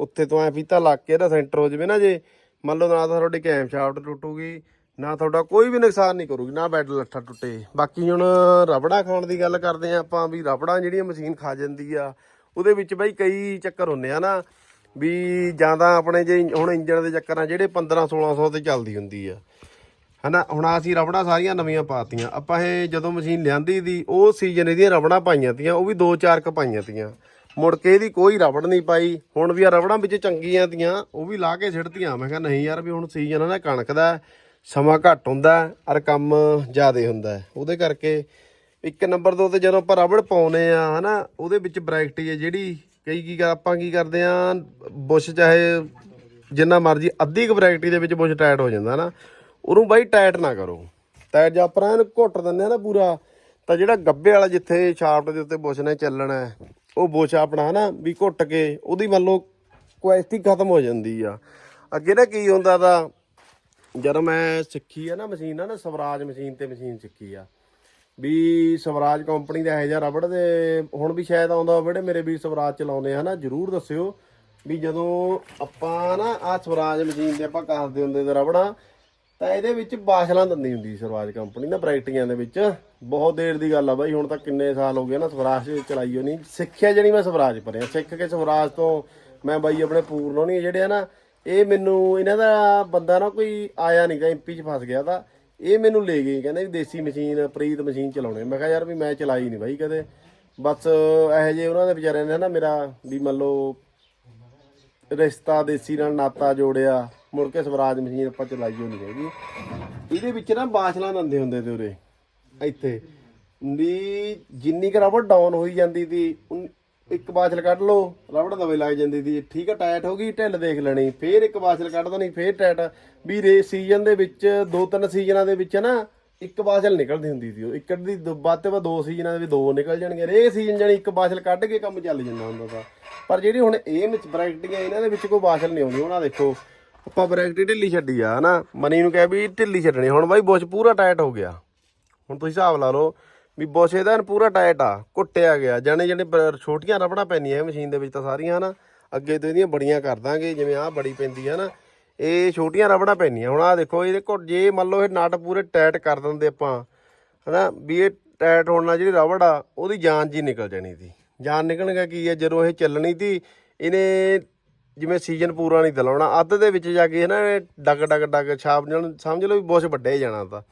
ਉੱਥੇ ਤੋਂ ਐ ਫੀਤਾ ਲਾ ਕੇ ਇਹਦਾ ਸੈਂਟਰ ਹੋ ਜਾਵੇ ਨਾ ਜੇ, ਮੰਨ ਲਓ ਨਾ ਤਾਂ ਤੁਹਾਡੀ ਕੈਮ ਸ਼ਾਫਟ ਟੁੱਟੂਗੀ ਨਾ ਤੁਹਾਡਾ ਕੋਈ ਵੀ ਨੁਕਸਾਨ ਨਹੀਂ ਕਰੂਗੀ, ਨਾ ਬੈੱਡ ਲੱਠਾ ਟੁੱਟੇ। ਬਾਕੀ ਹੁਣ ਰਬੜਾ ਖਾਣ ਦੀ ਗੱਲ ਕਰਦੇ ਆ ਆਪਾਂ ਵੀ ਰਬੜਾਂ ਜਿਹੜੀਆਂ ਮਸ਼ੀਨ ਖਾ ਜਾਂਦੀ ਆ, ਉਹਦੇ ਵਿੱਚ ਬਈ ਕਈ ਚੱਕਰ ਹੁੰਦੇ ਆ ਨਾ ਵੀ ਜਾਂ ਤਾਂ ਆਪਣੇ ਜੇ ਹੁਣ ਇੰਜਣ ਦੇ ਚੱਕਰ ਆ ਜਿਹੜੇ 15 1600 ਤੇ ਚੱਲਦੀ ਹੁੰਦੀ ਆ। ਹਨਾ, ਹੁਣ ਅਸੀਂ ਰਬੜਾਂ ਸਾਰੀਆਂ ਨਵੀਆਂ ਪਾਤੀਆਂ, ਆਪਾਂ ਇਹ ਜਦੋਂ ਮਸ਼ੀਨ ਲਿਆਂਦੀ ਦੀ, ਉਹ ਸੀਜ਼ਨ ਇਹਦੀਆਂ ਰਬੜਾਂ ਪਾਈਆਂ ਤੀਆਂ, ਉਹ ਵੀ 2-4 ਕ ਪਾਈਆਂ ਤੀਆਂ। ਮੁੜ ਕੇ ਇਹਦੀ ਕੋਈ ਰਬੜ ਨਹੀਂ ਪਾਈ, ਹੁਣ ਵੀ ਆ ਰਬੜਾਂ ਵਿੱਚ ਚੰਗੀਆਂ ਤੀਆਂ, ਉਹ ਵੀ ਲਾ ਕੇ ਸਿੱਟਤੀਆਂ। ਮੈਂ ਕਿਹਾ ਨਹੀਂ ਯਾਰ ਵੀ ਹੁਣ ਸੀਜ਼ਨ ਆ ਨਾ, ਕਣਕ ਦਾ ਸਮਾਂ ਘੱਟ ਹੁੰਦਾ ਔਰ ਕੰਮ ਜ਼ਿਆਦਾ ਹੁੰਦਾ ਉਹਦੇ ਕਰਕੇ ਇੱਕ ਨੰਬਰ ਦੋ ਤੇ ਜਦੋਂ ਆਪਾਂ ਰਬੜ ਪਾਉਨੇ ਆ ਹਨਾ, ਉਹਦੇ ਵਿੱਚ ਬ੍ਰੈਕਟੀ ਹੈ ਜਿਹੜੀ ਕਈ ਕੀ ਆਪਾਂ ਕੀ ਕਰਦੇ ਆ ਬੁਸ਼ ਚਾਹੇ ਜਿੰਨਾ ਮਰਜ਼ੀ ਅੱਧੀ ਕੁ ਬ੍ਰੈਕਟੀ ਦੇ ਵਿੱਚ ਬੁਸ਼ ਟਾਈਟ ਹੋ ਜਾਂਦਾ ਨਾ ਉਹਨੂੰ ਬਾਈ ਟਾਈਟ ਨਾ ਕਰੋ। ਟਾਈਟ ਜਾਂ ਆਪਾਂ ਇਹਨੂੰ ਘੁੱਟ ਦਿੰਦੇ ਆ ਨਾ ਪੂਰਾ, ਤਾਂ ਜਿਹੜਾ ਗੱਬੇ ਵਾਲਾ ਜਿੱਥੇ ਸ਼ਾਫਟ ਦੇ ਉੱਤੇ ਬੁਸ਼ ਨੇ ਚੱਲਣਾ ਉਹ ਬੁਸ਼ ਆਪਣਾ ਨਾ ਵੀ ਘੁੱਟ ਕੇ ਉਹਦੀ ਮੰਨ ਲਓ ਕੁਐਸਟੀ ਖਤਮ ਹੋ ਜਾਂਦੀ ਆ। ਅੱਗੇ ਨਾ ਕੀ ਹੁੰਦਾ ਤਾਂ ਜਦੋਂ ਮੈਂ ਸਿੱਖੀ ਆ ਨਾ ਮਸ਼ੀਨ ਆ ਨਾ ਸਵਰਾਜ ਮਸ਼ੀਨ ਤੇ ਮਸ਼ੀਨ ਸਿੱਖੀ ਆ। ਵੀ ਸਵਰਾਜ ਕੰਪਨੀ ਦਾ ਇਹ ਜਿਹਾ ਰਬੜ ਦੇ ਹੁਣ ਵੀ ਸ਼ਾਇਦ ਆਉਂਦਾ ਹੋਵੇ ਜਿਹੜੇ ਮੇਰੇ ਵੀ ਸਵਰਾਜ ਚਲਾਉਂਦੇ ਆ ਨਾ ਜਰੂਰ ਦੱਸਿਓ ਵੀ ਜਦੋਂ ਆਪਾਂ ਨਾ ਆ ਸਵਰਾਜ ਮਸ਼ੀਨ ਤੇ ਆਪਾਂ ਕਰਦੇ ਹੁੰਦੇ ਤੇ ਰਬੜਾਂ ਤਾਂ ਇਹਦੇ ਵਿੱਚ ਬਾਸ਼ਲਾਂ ਦਿੰਦੀ ਹੁੰਦੀ ਸਵਰਾਜ ਕੰਪਨੀ ਨਾ ਬ੍ਰੈਕਟੀਆਂ ਦੇ ਵਿੱਚ। ਬਹੁਤ ਦੇਰ ਦੀ ਗੱਲ ਆ ਬਾਈ, ਹੁਣ ਤਾਂ ਕਿੰਨੇ ਸਾਲ ਹੋ ਗਏ ਨਾ ਸਵਰਾਜ ਚਲਾਈ ਨਹੀਂ ਸਿੱਖਿਆ ਜਿਹੜੀ ਮੈਂ ਸਵਰਾਜ ਪਰਿਆ। ਸਿੱਖ ਕੇ ਸਵਰਾਜ ਤੋਂ ਮੈਂ ਬਾਈ ਆਪਣੇ ਪੂਰਨ ਹੋਣੀ ਜਿਹੜੇ ਆ ਨਾ ਇਹ ਮੈਨੂੰ ਇਹਨਾਂ ਦਾ ਬੰਦਾ ਨਾ ਕੋਈ ਆਇਆ ਨਹੀਂ ਗਾ ਐਮਪੀ ਚ ਫਸ ਗਿਆ ਤਾਂ ਇਹ ਮੈਨੂੰ ਲੈ ਗਏ, ਕਹਿੰਦੇ ਵੀ ਦੇਸੀ ਮਸ਼ੀਨ, ਪ੍ਰੀਤ ਮਸ਼ੀਨ ਚਲਾਉਣੇ। ਮੈਂ ਕਿਹਾ ਯਾਰ ਵੀ ਮੈਂ ਚਲਾਈ ਨਹੀਂ ਬਾਈ ਕਦੇ। ਬਸ ਇਹੋ ਜਿਹੇ ਉਹਨਾਂ ਦੇ ਵਿਚਾਰਿਆਂ ਨੇ ਨਾ ਮੇਰਾ ਵੀ ਮੰਨ ਲਓ ਰਿਸ਼ਤਾ ਦੇਸੀ ਨਾਲ ਨਾਤਾ ਜੋੜਿਆ, ਮੁੜ ਕੇ ਸਵਰਾਜ ਮਸ਼ੀਨ ਆਪਾਂ ਚਲਾਈ ਹੋਣੀ ਹੈਗੀ। ਇਹਦੇ ਵਿੱਚ ਨਾ ਬਾਛਲਾਂ ਦੰਦੇ ਹੁੰਦੇ ਤੇ ਉਰੇ, ਇੱਥੇ। ਵੀ ਜਿੰਨੀ ਕੁ ਰਬੜ ਡਾਊਨ ਹੋਈ ਜਾਂਦੀ ਸੀ ਇੱਕ ਬਾਛਲ ਕੱਢ ਲਓ, ਰਬੜ ਦਵੇ ਲੱਗ ਜਾਂਦੀ ਸੀ। ਠੀਕ ਆ ਟਾਈਟ ਹੋ ਗਈ, ਢਿੱਲ ਦੇਖ ਲੈਣੀ। ਫੇਰ ਇੱਕ ਬਾਸ਼ਲ ਕੱਢ ਦੇਣੀ ਫੇਰ ਟਾਇਟ। ਵੀ ਰੇ ਸੀਜ਼ਨ ਦੇ ਵਿੱਚ, ਦੋ ਤਿੰਨ ਸੀਜ਼ਨਾਂ ਦੇ ਵਿੱਚ ਨਾ, ਇੱਕ ਬਾਸ਼ਲ ਨਿਕਲਦੀ ਹੁੰਦੀ ਸੀ ਉਹ। ਇੱਕ ਦੀ ਦੋ- ਵੱਧ ਤੇ ਵੱਧ ਦੋ ਸੀਜ਼ਨਾਂ ਦੇ ਵਿੱਚ ਦੋ ਨਿਕਲ ਜਾਣਗੇ ਰੇ ਸੀਜ਼ਨ ਜਾਨੀ ਇੱਕ ਬਾਸ਼ਲ ਕੱਢ ਕੇ ਕੰਮ ਚੱਲ ਜਾਂਦਾ ਹੁੰਦਾ ਸੀ ਪਰ ਜਿਹੜੀ ਹੁਣ ਇਹ ਵਿੱਚ ਬ੍ਰੈਕਟੀਆਂ ਇਹਨਾਂ ਦੇ ਵਿੱਚ ਕੋਈ ਬਾਸ਼ਲ ਨਹੀਂ ਆਉਂਦੀ। ਉਹਨਾਂ ਦੇਖੋ, ਆਪਾਂ ਬ੍ਰੈਕਟੀ ਢਿੱਲੀ ਛੱਡੀ ਆ, ਹਨਾ। ਮਨੀ ਨੂੰ ਕਹਿ ਵੀ ਢਿੱਲੀ ਛੱਡਣੀ। ਹੁਣ ਬਾਈ ਬੁਸ਼ ਪੂਰਾ ਟਾਈਟ ਹੋ ਗਿਆ। ਹੁਣ ਤੁਸੀਂ ਹਿਸਾਬ ਲਾ ਲਓ ਵੀ ਬੁਸ਼ ਇਹਦਾ ਪੂਰਾ ਟਾਈਟ ਆ ਕੁੱਟਿਆ ਗਿਆ। ਜਾਣੇ ਜਿਹੜੇ ਬ- ਛੋਟੀਆਂ ਰਬੜਾਂ ਪੈਂਦੀਆਂ ਇਹ ਮਸ਼ੀਨ ਦੇ ਵਿੱਚ ਤਾਂ ਸਾਰੀਆਂ, ਹਨਾ। ਅੱਗੇ ਤੋਂ ਇਹਦੀਆਂ ਬੜੀਆਂ ਕਰ ਦਾਂਗੇ, ਜਿਵੇਂ ਆਹ ਬੜੀ ਪੈਂਦੀ ਆ ਨਾ ਇਹ ਛੋਟੀਆਂ ਰਬੜਾਂ ਪੈਂਦੀਆਂ। ਹੁਣ ਆਹ ਦੇਖੋ, ਇਹਦੇ ਕੋਲ ਜੇ ਮੰਨ ਲਓ ਇਹ ਨਟ ਪੂਰੇ ਟਾਈਟ ਕਰ ਦਿੰਦੇ ਆਪਾਂ, ਹਨਾ, ਵੀ ਇਹ ਟਾਈਟ ਹੋਣ ਨਾਲ ਜਿਹੜੀ ਰਬੜ ਆ, ਉਹਦੀ ਜਾਨ ਜੀ ਨਿਕਲ ਜਾਣੀ ਸੀ। ਜਾਨ ਨਿਕਲਣ ਕੀ ਹੈ ਜਦੋਂ ਇਹ ਚੱਲਣੀ ਸੀ, ਇਹਨੇ ਜਿਵੇਂ ਸੀਜ਼ਨ ਪੂਰਾ ਨਹੀਂ ਦਲਾਉਣਾ। ਅੱਧ ਦੇ ਵਿੱਚ ਜਾ ਕੇ ਨਾ ਇਹ ਡਗ ਡਗ ਡਗ ਛਾਪ ਜਾਣ ਸਮਝ ਲਓ ਵੀ ਬੁਸ਼ ਵੱਡੇ ਜਾਣਾ ਤਾਂ।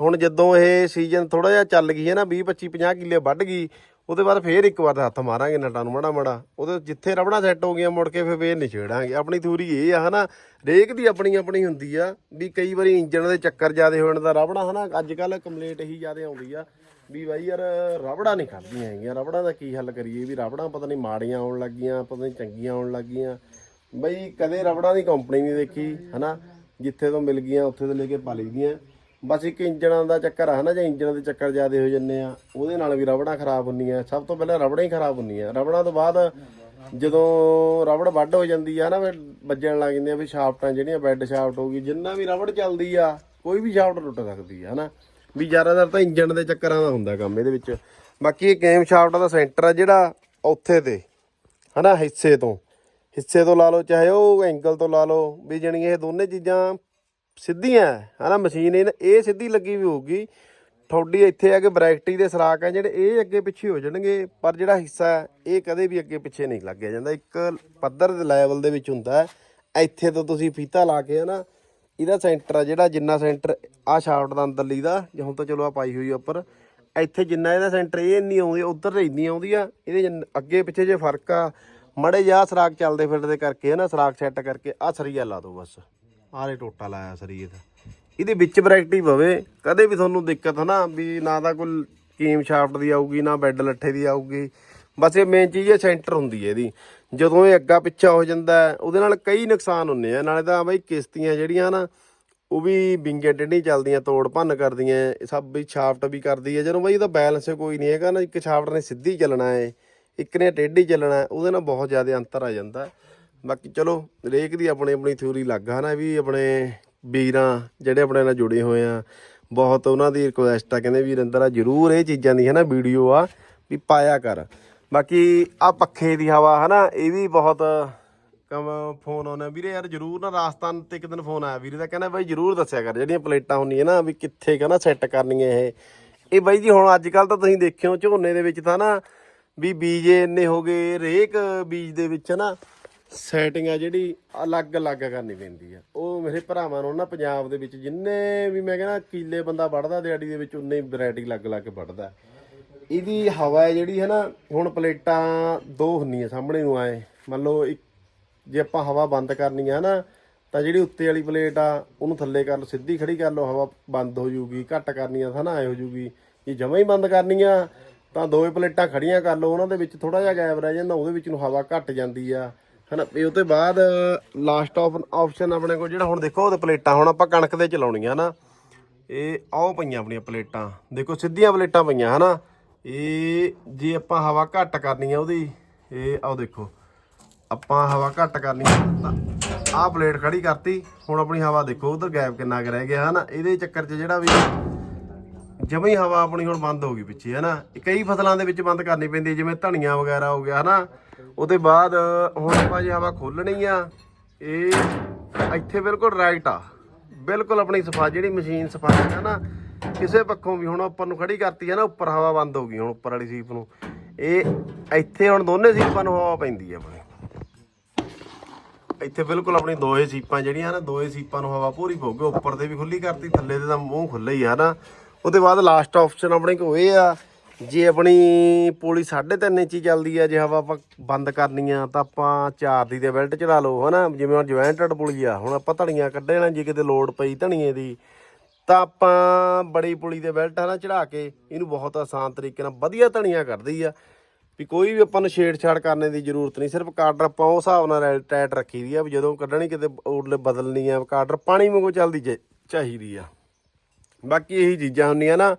ਹੁਣ ਜਦੋਂ ਇਹ ਸੀਜ਼ਨ ਥੋੜਾ ਜਿਹਾ ਚੱਲ ਗਈ ਹੈ ਨਾ 20 25 50 ਕਿੱਲੇ ਵੱਢ ਗਈ, ਉਹਦੇ ਬਾਅਦ ਫੇਰ ਇੱਕ ਵਾਰ ਹੱਥ ਮਾਰਾਂਗੇ ਨਟਾਂ ਨੂੰ ਮੜਾ ਮੜਾ। ਉਹਦੇ ਜਿੱਥੇ ਰਬੜਾ ਸੈੱਟ ਹੋ ਗਿਆ ਮੁੜ ਕੇ ਫੇਰ ਫੇਰ ਨਹੀਂ ਆਪਣੀ ਥਿਊਰੀ ਇਹ ਆ ਹਨਾ ਰੇਕ ਦੀ ਆਪਣੀ ਆਪਣੀ ਹੁੰਦੀ ਆ, ਵੀ ਕਈ ਵਾਰੀ ਇੰਜਣ ਦੇ ਚੱਕਰ ਜ਼ਿਆਦੇ ਹੋਣ ਦਾ ਰਬੜਾ ਹਨਾ ਅੱਜ ਕੱਲ ਕੰਪਲੀਟ ਇਹੀ ਜ਼ਿਆਦੇ ਆਉਂਦੀ ਆ, ਵੀ ਬਾਈ ਯਾਰ ਰਬੜਾ ਨਹੀਂ ਖੜਦੀਆਂ ਹੈਗੀਆਂ। ਰਬੜਾਂ ਦਾ ਕੀ ਹੱਲ ਕਰੀਏ ਵੀ ਰਬੜਾਂ ਪਤਾ ਨਹੀਂ ਮਾੜੀਆਂ ਆਉਣ ਲੱਗੀਆਂ, ਪਤਾ ਨਹੀਂ ਚੰਗੀਆਂ ਆਉਣ ਲੱਗੀਆਂ। ਬਈ ਕਦੇ ਰਬੜਾਂ ਦੀ ਕੰਪਨੀ ਨਹੀਂ ਦੇਖੀ ਹਨਾ, ਜਿੱਥੇ ਤੋਂ ਮਿਲ ਗਈਆਂ, ਉੱਥੇ ਤੋਂ ਲੈ ਕੇ ਪਾ ਲਈ ਬਸ ਇੱਕ ਇੰਜਣਾਂ ਦਾ ਚੱਕਰ ਆ ਹਨਾ, ਜੇ ਇੰਜਣਾਂ ਦੇ ਚੱਕਰ ਜ਼ਿਆਦੇ ਹੋ ਜੰਨੇ ਆ, ਉਹਦੇ ਨਾਲ ਵੀ ਰਬੜਾਂ ਖਰਾਬ ਹੁੰਦੀਆਂ, ਸਭ ਤੋਂ ਪਹਿਲਾਂ ਰਬੜਾਂ ਹੀ ਖਰਾਬ ਹੁੰਦੀਆਂ। ਰਬੜਾਂ ਤੋਂ ਬਾਅਦ ਜਦੋਂ ਰਬੜ ਵੱਢ ਹੋ ਜਾਂਦੀ ਆ ਨਾ, ਫਿਰ ਵੱਜਣ ਲੱਗ ਜਾਂਦੀਆਂ ਵੀ ਸ਼ਾਫਟਾਂ ਜਿਹੜੀਆਂ, ਬੈੱਡ ਸ਼ਾਫਟ ਹੋ ਗਈ, ਜਿੰਨਾ ਵੀ ਰਬੜ ਚੱਲਦੀ ਆ, ਕੋਈ ਵੀ ਸ਼ਾਫਟ ਟੁੱਟ ਸਕਦੀ ਆ ਹਨਾ। ਵੀ ਜ਼ਿਆਦਾਤਰ ਤਾਂ ਇੰਜਣ ਦੇ ਚੱਕਰਾਂ ਦਾ ਹੁੰਦਾ ਕੰਮ ਇਹਦੇ ਵਿੱਚ। ਬਾਕੀ ਇਹ ਗੇਮ ਸ਼ਾਫਟ ਦਾ ਸੈਂਟਰ ਆ ਜਿਹੜਾ ਉੱਥੇ ਤੇ, ਹਨਾ, ਹਿੱਸੇ ਤੋਂ। ਹਿੱਸੇ ਤੋਂ ਲਾ ਲਓ, ਚਾਹੇ ਉਹ ਐਂਗਲ ਤੋਂ ਲਾ ਲਓ, ਵੀ ਜਣੀ ਇਹ ਦੋਨੇ ਚੀਜ਼ਾਂ ਸਿੱਧੀਆਂ ਹੈ, ਹਨਾ ਮਸ਼ੀਨ ਇਹ ਇਹ ਸਿੱਧੀ ਲੱਗੀ ਵੀ ਹੋਊਗੀ। ਤੁਹਾਡੀ ਇੱਥੇ ਆ ਕੇ ਬ੍ਰੈਕਟੀ ਦੇ ਸਰਾਕ ਆ ਜਿਹੜੇ ਇਹ ਅੱਗੇ ਪਿੱਛੇ ਹੋ ਜਾਣਗੇ ਪਰ ਜਿਹੜਾ ਹਿੱਸਾ ਹੈ, ਇਹ ਕਦੇ ਵੀ ਅੱਗੇ ਪਿੱਛੇ ਨਹੀਂ ਲੱਗਿਆ ਜਾਂਦਾ। ਇੱਕ ਪੱਧਰ ਦੇ ਲੈਵਲ ਦੇ ਵਿੱਚ ਹੁੰਦਾ ਇੱਥੇ ਤੋਂ ਤੁਸੀਂ ਫੀਤਾ ਲਾ ਕੇ ਹਨਾ ਇਹਦਾ ਸੈਂਟਰ ਆ ਜਿਹੜਾ ਜਿੰਨਾ ਸੈਂਟਰ ਆ ਸ਼ਾਫਟ ਦਾ ਅੰਦਰਲੀ ਦਾ ਜੇ ਹੁਣ ਤਾਂ ਚਲੋ ਆ ਪਾਈ ਹੋਈ ਉੱਪਰ। ਇੱਥੇ ਜਿੰਨਾ ਇਹਦਾ ਸੈਂਟਰ ਇਹ ਨਹੀਂ ਆਉਂਦੀ ਉਧਰ ਇੰਨੀ ਆਉਂਦੀ ਆ ਇਹਦੇ ਜਿੰਨ- ਅੱਗੇ ਪਿੱਛੇ ਜੇ ਫ਼ਰਕ ਆ ਮੜੇ ਜਾ ਸਰਾਕ ਚੱਲਦੇ ਫਿਰਦੇ ਕਰਕੇ ਹਨਾ ਸਰਾਕ ਸੈੱਟ ਕਰਕੇ ਆ ਸਰੀਆ ਲਾ ਦਿਓ ਬਸ। ਆਰੇ ਟੋਟਾ ਲਾਇਆ ਸਰੀਰ ਦਾ। ਇਹਦੇ ਵਿੱਚ ਬ੍ਰੈਕਟੀ ਪਵੇ, ਕਦੇ ਵੀ ਤੁਹਾਨੂੰ ਦਿੱਕਤ ਹਨਾ, ਵੀ ਨਾ ਤਾਂ ਕੋਈ ਕੀਮ ਸ਼ਾਫਟ ਦੀ ਆਊਗੀ, ਨਾ ਬੈੱਡ ਲੱਠੇ ਦੀ ਆਊਗੀ। ਬਸ ਇਹ ਮੇਨ ਚੀਜ਼ ਹੈ ਸੈਂਟਰ ਹੁੰਦੀ ਹੈ ਇਹਦੀ। ਜਦੋਂ ਇਹ ਅੱਗਾ ਪਿੱਛਾ ਹੋ ਜਾਂਦਾ ਉਹਦੇ ਨਾਲ ਕਈ ਨੁਕਸਾਨ ਹੁੰਦੇ ਆ। ਨਾਲੇ ਤਾਂ ਬਈ ਕਿਸ਼ਤੀਆਂ ਜਿਹੜੀਆਂ ਨਾ, ਉਹ ਵੀ ਵਿੰਗੇ ਟੇਢੀ ਚੱਲਦੀਆਂ, ਤੋੜ ਭੰਨ ਕਰਦੀਆਂ, ਇਹ ਸਭ ਵੀ ਸ਼ਾਫਟ ਵੀ ਕਰਦੀ ਹੈ। ਜਦੋਂ ਬਈ ਇਹਦਾ ਬੈਲੈਂਸ ਕੋਈ ਨਹੀਂ ਹੈਗਾ ਨਾ, ਇੱਕ ਸ਼ਾਫਟ ਨੇ ਸਿੱਧੀ ਚੱਲਣਾ ਹੈ, ਇੱਕ ਨੇ ਟੇਢੀ ਚੱਲਣਾ ਉਹਦੇ ਨਾਲ ਬਹੁਤ ਜ਼ਿਆਦਾ ਅੰਤਰ ਆ ਜਾਂਦਾ। ਬਾਕੀ ਚਲੋ ਰੇਕ ਦੀ ਆਪਣੀ ਆਪਣੀ ਥਿਊਰੀ ਲੱਗ ਆ ਨਾ ਵੀ ਆਪਣੇ ਵੀਰਾਂ ਜਿਹੜੇ ਆਪਣੇ ਨਾਲ ਜੁੜੇ ਹੋਏ ਆ, ਬਹੁਤ ਉਹਨਾਂ ਦੀ ਰਿਕੁਐਸਟ ਆ, ਕਹਿੰਦੇ ਵੀਰ ਅੰਦਰ ਆ, ਜਰੂਰ ਇਹ ਚੀਜ਼ਾਂ ਦੀ ਹੈ ਨਾ ਵੀਡੀਓ ਆ ਵੀ ਪਾਇਆ ਕਰ। ਬਾਕੀ ਆ ਪੱਖੇ ਦੀ ਹਵਾ ਹਨਾ, ਇਹ ਵੀ ਬਹੁਤ ਕਮ ਫੋਨ ਆਉਣਾ ਵੀਰੇ ਯਾਰ ਜਰੂਰ ਨਾ ਰਾਜਸਥਾਨ ਤੇ ਇੱਕ ਦਿਨ ਫੋਨ ਆਇਆ, ਵੀਰੇ ਦਾ ਕਹਿੰਦਾ ਬਾਈ ਜਰੂਰ ਦੱਸਿਆ ਕਰ, ਜਿਹੜੀਆਂ ਪਲੇਟਾਂ ਹੁੰਦੀਆਂ ਨਾ ਵੀ ਕਿੱਥੇ ਕਹਿੰਦਾ ਸੈੱਟ ਕਰਨੀਆਂ ਇਹ। ਇਹ ਬਾਈ ਜੀ ਹੁਣ ਅੱਜ ਕੱਲ ਤਾਂ ਤੁਸੀਂ ਦੇਖਿਓ ਝੋਨੇ ਦੇ ਵਿੱਚ ਤਾਂ ਨਾ ਵੀ ਬੀਜ ਇੰਨੇ ਹੋ ਗਏ ਰੇਕ ਬੀਜ ਦੇ ਵਿੱਚ ਨਾ ਸੈਟਿੰਗ ਆ ਜਿਹੜੀ ਅਲੱਗ-ਅਲੱਗ ਕਰਨੀ ਪੈਂਦੀ ਆ। ਉਹ ਮੇਰੇ ਭਰਾਵਾਂ ਨੂੰ ਨਾ ਪੰਜਾਬ ਦੇ ਵਿੱਚ ਜਿੰਨੇ ਵੀ ਮੈਂ ਕਹਿੰਦਾ ਕੀਲੇ ਬੰਦਾ ਵੜਦਾ ਦਿਹਾੜੀ ਦੇ ਵਿੱਚ ਉਨੇ ਵੈਰਾਈਟੀ ਅਲੱਗ-ਅਲੱਗ ਵੱਢਦਾ। ਇਹਦੀ ਹਵਾ ਹੈ ਜਿਹੜੀ ਹੈ ਨਾ, ਹੁਣ ਪਲੇਟਾਂ ਦੋ ਹੁੰਦੀਆਂ ਸਾਹਮਣੇ ਨੂੰ ਆਏ। ਮੰਨ ਲਓ ਇੱਕ ਜੇ ਆਪਾਂ ਹਵਾ ਬੰਦ ਕਰਨੀ ਆ ਨਾ, ਤਾਂ ਜਿਹੜੀ ਉੱਤੇ ਵਾਲੀ ਪਲੇਟ ਆ, ਉਹਨੂੰ ਥੱਲੇ ਕਰ ਲਓ, ਸਿੱਧੀ ਖੜੀ ਕਰ ਲਓ, ਹਵਾ ਬੰਦ ਹੋ ਜੂਗੀ, ਘੱਟ ਕਰਨੀ ਆ ਤਾਂ ਨਾ ਆਏ ਹੋ ਜੂਗੀ। ਜੇ ਜਮਾਂ ਹੀ ਬੰਦ ਕਰਨੀ ਆ, ਤਾਂ ਦੋਵੇਂ ਪਲੇਟਾਂ ਖੜੀਆਂ ਕਰ ਲਓ, ਉਹਨਾਂ ਦੇ ਵਿੱਚ ਥੋੜਾ ਜਿਹਾ ਗੈਪ ਰਹਿ ਜਾਂਦਾ, ਉਹਦੇ ਵਿੱਚ ਨੂੰ ਹਵਾ ਘੱਟ ਜਾਂਦੀ ਆ। ਹਨਾ? ਇਹ ਤੋਂ ਬਾਅਦ ਲਾਸਟ ਆਫ ਆਪਸ਼ਨ ਆਪਣੇ ਕੋਲ ਜਿਹੜਾ ਹੁਣ ਦੇਖੋ ਉਹਦੇ ਪਲੇਟਾਂ, ਹੁਣ ਆਪਾਂ ਕਣਕ ਦੇ ਚਲਾਉਣੀਆਂ ਨਾ ਇਹ ਆਓ ਪਈਆਂ ਆਪਣੀਆਂ ਪਲੇਟਾਂ। ਦੇਖੋ ਸਿੱਧੀਆਂ ਪਲੇਟਾਂ ਪਈਆਂ ਹਨਾ। ਇਹ ਜੇ ਆਪਾਂ ਹਵਾ ਘੱਟ ਕਰਨੀ ਆ ਉਹਦੀ, ਇਹ ਆਓ ਦੇਖੋ। ਆਪਾਂ ਹਵਾ ਘੱਟ ਕਰਨੀ ਆ, ਤਾਂ ਆਹ ਪਲੇਟ ਖੜੀ ਕਰਤੀ। ਹੁਣ ਆਪਣੀ ਹਵਾ ਦੇਖੋ ਉਧਰ ਗੈਪ ਕਿੰਨਾ ਕੁ ਰਹਿ ਗਿਆ ਹਨਾ। ਇਹਦੇ ਚੱਕਰ 'ਚ ਜਿਹੜਾ ਵੀ ਜਮੀ ਹਵਾ ਆਪਣੀ ਹੁਣ ਬੰਦ ਹੋ ਗਈ ਪਿੱਛੇ ਹਨਾ। ਇਹ ਕਈ ਫਸਲਾਂ ਦੇ ਵਿੱਚ ਬੰਦ ਕਰਨੀ ਪੈਂਦੀ ਜਿਵੇਂ ਧਨੀਆ ਵਗੈਰਾ ਹੋ ਗਿਆ ਹਨਾ। ਉਹਦੇ ਬਾਅਦ, ਹੁਣ ਆਪਾਂ ਜੇ ਹਵਾ ਖੋਲਣੀ ਆ, ਇਹ ਇੱਥੇ ਬਿਲਕੁਲ ਰਾਈਟ ਆ। ਬਿਲਕੁਲ ਆਪਣੀ ਸਫਾ, ਜਿਹੜੀ ਮਸ਼ੀਨ ਸਫ਼ਾਈ ਹੈ ਨਾ, ਕਿਸੇ ਪੱਖੋਂ ਵੀ ਹੁਣ ਉੱਪਰ ਨੂੰ ਖੜੀ ਕਰਤੀ ਹੈ ਨਾ, ਉੱਪਰ ਹਵਾ ਬੰਦ ਹੋ ਗਈ, ਹੁਣ ਉੱਪਰ ਵਾਲੀ ਸੀਪ ਨੂੰ। ਇਹ ਇੱਥੇ ਹੁਣ ਦੋਨੇ ਸੀਪਾਂ ਨੂੰ ਹਵਾ ਪੈਂਦੀ ਹੈ ਆਪਣੀ। ਇੱਥੇ ਬਿਲਕੁਲ ਆਪਣੀ ਦੋਏ ਸੀਪਾਂ ਜਿਹੜੀਆਂ ਨਾ ਦੋਏ ਸੀਪਾਂ ਨੂੰ ਹਵਾ ਪੂਰੀ ਪਊਗੀ, ਉੱਪਰ ਤੇ ਵੀ ਖੁੱਲੀ ਕਰਤੀ, ਥੱਲੇ ਤੇ ਤਾਂ ਮੂੰਹ ਖੁੱਲ੍ਹਾ ਹੀ ਆ ਨਾ। ਉਹਦੇ ਬਾਅਦ ਲਾਸਟ ਆਪਸ਼ਨ ਆਪਣੇ ਕੋਲ ਇਹ ਆ ਜੇ ਆਪਣੀ ਪੋਲੀ 3.5 ਇੰਚੀ ਚੱਲਦੀ ਆ, ਜੇ ਹਵਾ ਆਪਾਂ ਬੰਦ ਕਰਨੀ ਆ, ਤਾਂ ਆਪਾਂ 4 ਦੀ ਦੇ ਬੈਲਟ ਚੜਾ ਲਓ, ਹਨਾ? ਜਿਵੇਂ ਹੁਣ ਜੁਆਇੰਟਡ ਪੁਲੀ ਆ, ਹੁਣ ਆਪਾਂ ਧਣੀਆਂ ਕੱਢਣਾ ਜੇ ਕਿਤੇ ਲੋਡ ਪਈ ਧਣੀਏ ਦੀ, ਤਾਂ ਆਪਾਂ ਬੜੀ ਪੁਲੀ ਦੇ ਬੈਲਟ ਹਨਾ ਚੜਾ ਕੇ ਇਹਨੂੰ ਬਹੁਤ ਆਸਾਨ ਤਰੀਕੇ ਨਾਲ ਵਧੀਆ ਧਣੀਆਂ ਕੱਢਦੀ ਆ। ਵੀ ਕੋਈ ਵੀ ਆਪਾਂ ਨੂੰ ਛੇੜਛਾੜ ਕਰਨੇ ਦੀ ਜ਼ਰੂਰਤ ਨਹੀਂ, ਸਿਰਫ ਕਾਰਡਰ ਆਪਾਂ ਉਸ ਹਿਸਾਬ ਨਾਲ ਰੈ- ਟਾਈਟ ਰੱਖੀ ਦੀ ਆ ਵੀ ਜਦੋਂ ਕੱਢਣੀ ਕਿਤੇ ਉਰਲੇ ਬਦਲਣੀ ਆ ਕਾਰਡਰ ਪਾਣੀ ਵਾਂਗੂ ਚੱਲਦੀ ਚਾਹੀ- ਚਾਹੀਦੀ ਆ। ਬਾਕੀ ਇਹੀ ਚੀਜ਼ਾਂ ਹੁੰਦੀਆਂ ਨਾ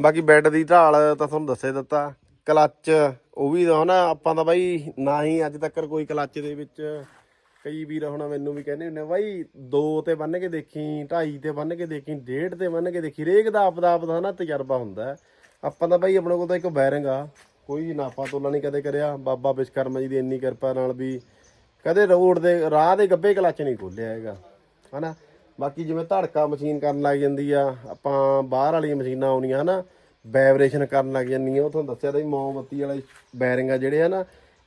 ਬਾਕੀ ਬੈੱਡ ਦੀ ਢਾਲ ਤਾਂ ਤੁਹਾਨੂੰ ਦੱਸੇ ਦਿੱਤਾ। ਕਲੱਚ, ਉਹ ਵੀ ਨਾ ਆਪਾਂ ਤਾਂ ਬਾਈ ਨਾ ਹੀ ਅੱਜ ਤੱਕ ਕੋਈ ਕਲੱਚ ਦੇ ਵਿੱਚ ਕਈ ਵੀਰ ਹੁਣ ਮੈਨੂੰ ਵੀ ਕਹਿੰਦੇ ਹੁੰਦੇ ਬਾਈ ਦੋ ਤੇ ਬੰਨ ਕੇ ਦੇਖੀ, ਢਾਈ ਤੇ ਬੰਨ ਕੇ ਦੇਖੀ, ਡੇਢ ਤੇ ਬੰਨ ਕੇ ਦੇਖੀ ਰੇਕ ਦਾ ਆਪਦਾ ਆਪਦਾ ਨਾ ਤਜਰਬਾ ਹੁੰਦਾ ਆਪਾਂ ਤਾਂ ਬਾਈ ਆਪਣੇ ਕੋਲ ਤਾਂ ਇੱਕ ਬੈਰਿੰਗ ਆ, ਕੋਈ ਨਾਪਾ ਤੋਲਾ ਨਹੀਂ ਕਦੇ ਕਰਿਆ। ਬਾਬਾ ਵਿਸ਼ਕਰਮਾ ਜੀ ਦੀ ਇੰਨੀ ਕਿਰਪਾ ਨਾਲ ਵੀ ਕਦੇ ਰੋਡ ਦੇ ਰਾਹ ਦੇ ਗੱਬੇ ਕਲੱਚ ਨਹੀਂ ਖੋਲਿਆ ਹੈਗਾ, ਹਨਾ। ਬਾਕੀ ਜਿਵੇਂ ਧੜਕਾ ਮਸ਼ੀਨ ਕਰਨ ਲੱਗ ਜਾਂਦੀ ਆ, ਆਪਾਂ ਬਾਹਰ ਵਾਲੀਆਂ ਮਸ਼ੀਨਾਂ ਆਉਣੀਆਂ, ਹਨਾ? ਵਾਈਬ੍ਰੇਸ਼ਨ ਕਰਨ ਲੱਗ ਜਾਂਦੀਆਂ ਉਹ ਤੁਹਾਨੂੰ ਦੱਸਿਆ ਤਾਂ ਵੀ ਮੋਮਬੱਤੀ ਵਾਲੇ ਬੈਰਿੰਗ ਆ ਜਿਹੜੇ ਆ ਨਾ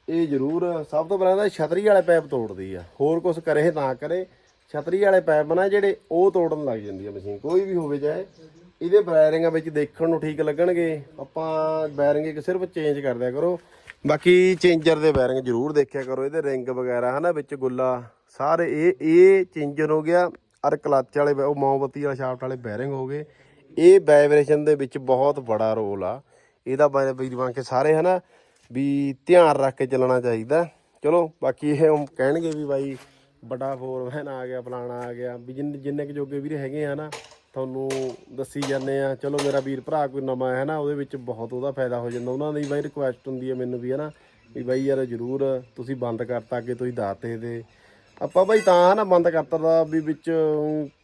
ਇਹ ਜ਼ਰੂਰ ਸਭ ਤੋਂ ਪਹਿਲਾਂ ਤਾਂ ਛਤਰੀ ਵਾਲੇ ਪੈਪ ਤੋੜਦੀ ਆ। ਹੋਰ ਕੁਝ ਕਰੇ ਤਾਂ ਕਰੇ। ਛਤਰੀ ਵਾਲੇ ਪੈਪ ਨਾ ਜਿਹੜੇ, ਉਹ ਤੋੜਨ ਲੱਗ ਜਾਂਦੀ ਆ ਮਸ਼ੀਨ, ਕੋਈ ਵੀ ਹੋਵੇ ਚਾਹੇ। ਇਹਦੇ ਬੈਰਿੰਗਾਂ ਵਿੱਚ ਦੇਖਣ ਨੂੰ ਠੀਕ ਲੱਗਣਗੇ। ਆਪਾਂ ਬੈਰਿੰਗ ਇੱਕ ਸਿਰਫ ਚੇਂਜ ਕਰ ਦਿਆ ਕਰੋ। ਬਾਕੀ ਚੇਂਜਰ ਦੇ ਬੈਰਿੰਗ ਜ਼ਰੂਰ ਦੇਖਿਆ ਕਰੋ, ਇਹਦੇ ਰਿੰਗ ਵਗੈਰਾ, ਹਨਾ, ਵਿੱਚ ਗੁੱਲਾ, ਸਾਰੇ ਇਹ ਇਹ ਚੇਂਜਰ ਹੋ ਗਿਆ। ਅਰ ਕਲੱਚ ਵਾਲੇ ਉਹ ਮੋਮਬੱਤੀ ਵਾਲਾ ਸ਼ਾਫਟ ਵਾਲੇ ਬੈਰਿੰਗ ਹੋ ਗਏ। ਇਹ ਵਾਈਬ੍ਰੇਸ਼ਨ ਦੇ ਵਿੱਚ ਬਹੁਤ ਬੜਾ ਰੋਲ ਆ। ਇਹਦਾ ਬਾਰੇ ਵੀਰ ਬਣ ਕੇ ਸਾਰੇ ਹਨਾ ਵੀ ਧਿਆਨ ਰੱਖ ਕੇ ਚੱਲਣਾ ਚਾਹੀਦਾ। ਚਲੋ, ਬਾਕੀ ਇਹ ਕਹਿਣਗੇ ਵੀ ਬਾਈ ਬੜਾ ਫੋਰਮੈਨ ਆ ਗਿਆ, ਫਲਾਣਾ ਆ ਗਿਆ। ਵੀ ਜਿੰਨੇ ਜਿੰਨੇ ਕੁ ਜੋਗੇ ਵੀਰ ਹੈਗੇ ਆ ਨਾ ਤੁਹਾਨੂੰ ਦੱਸੀ ਜਾਂਦੇ ਆ, ਚਲੋ ਮੇਰਾ ਵੀਰ ਭਰਾ ਕੋਈ ਨਵਾਂ ਹੈ ਨਾ ਉਹਦੇ ਵਿੱਚ ਬਹੁਤ ਉਹਦਾ ਫਾਇਦਾ ਹੋ ਜਾਂਦਾ। ਉਹਨਾਂ ਦੀ ਬਾਈ ਰਿਕੁਐਸਟ ਹੁੰਦੀ ਹੈ ਮੈਨੂੰ ਵੀ ਹੈ ਨਾ ਵੀ ਬਾਈ ਯਾਰ ਜਰੂਰ ਤੁਸੀਂ ਬੰਦ ਕਰਤਾ ਕਿ ਤੁਸੀਂ ਦਾਤੇ ਦੇ। ਆਪਾਂ ਬਾਈ ਤਾਂ ਨਾ ਬੰਦ ਕਰਤਾ ਦਾ ਵੀ ਵਿੱਚ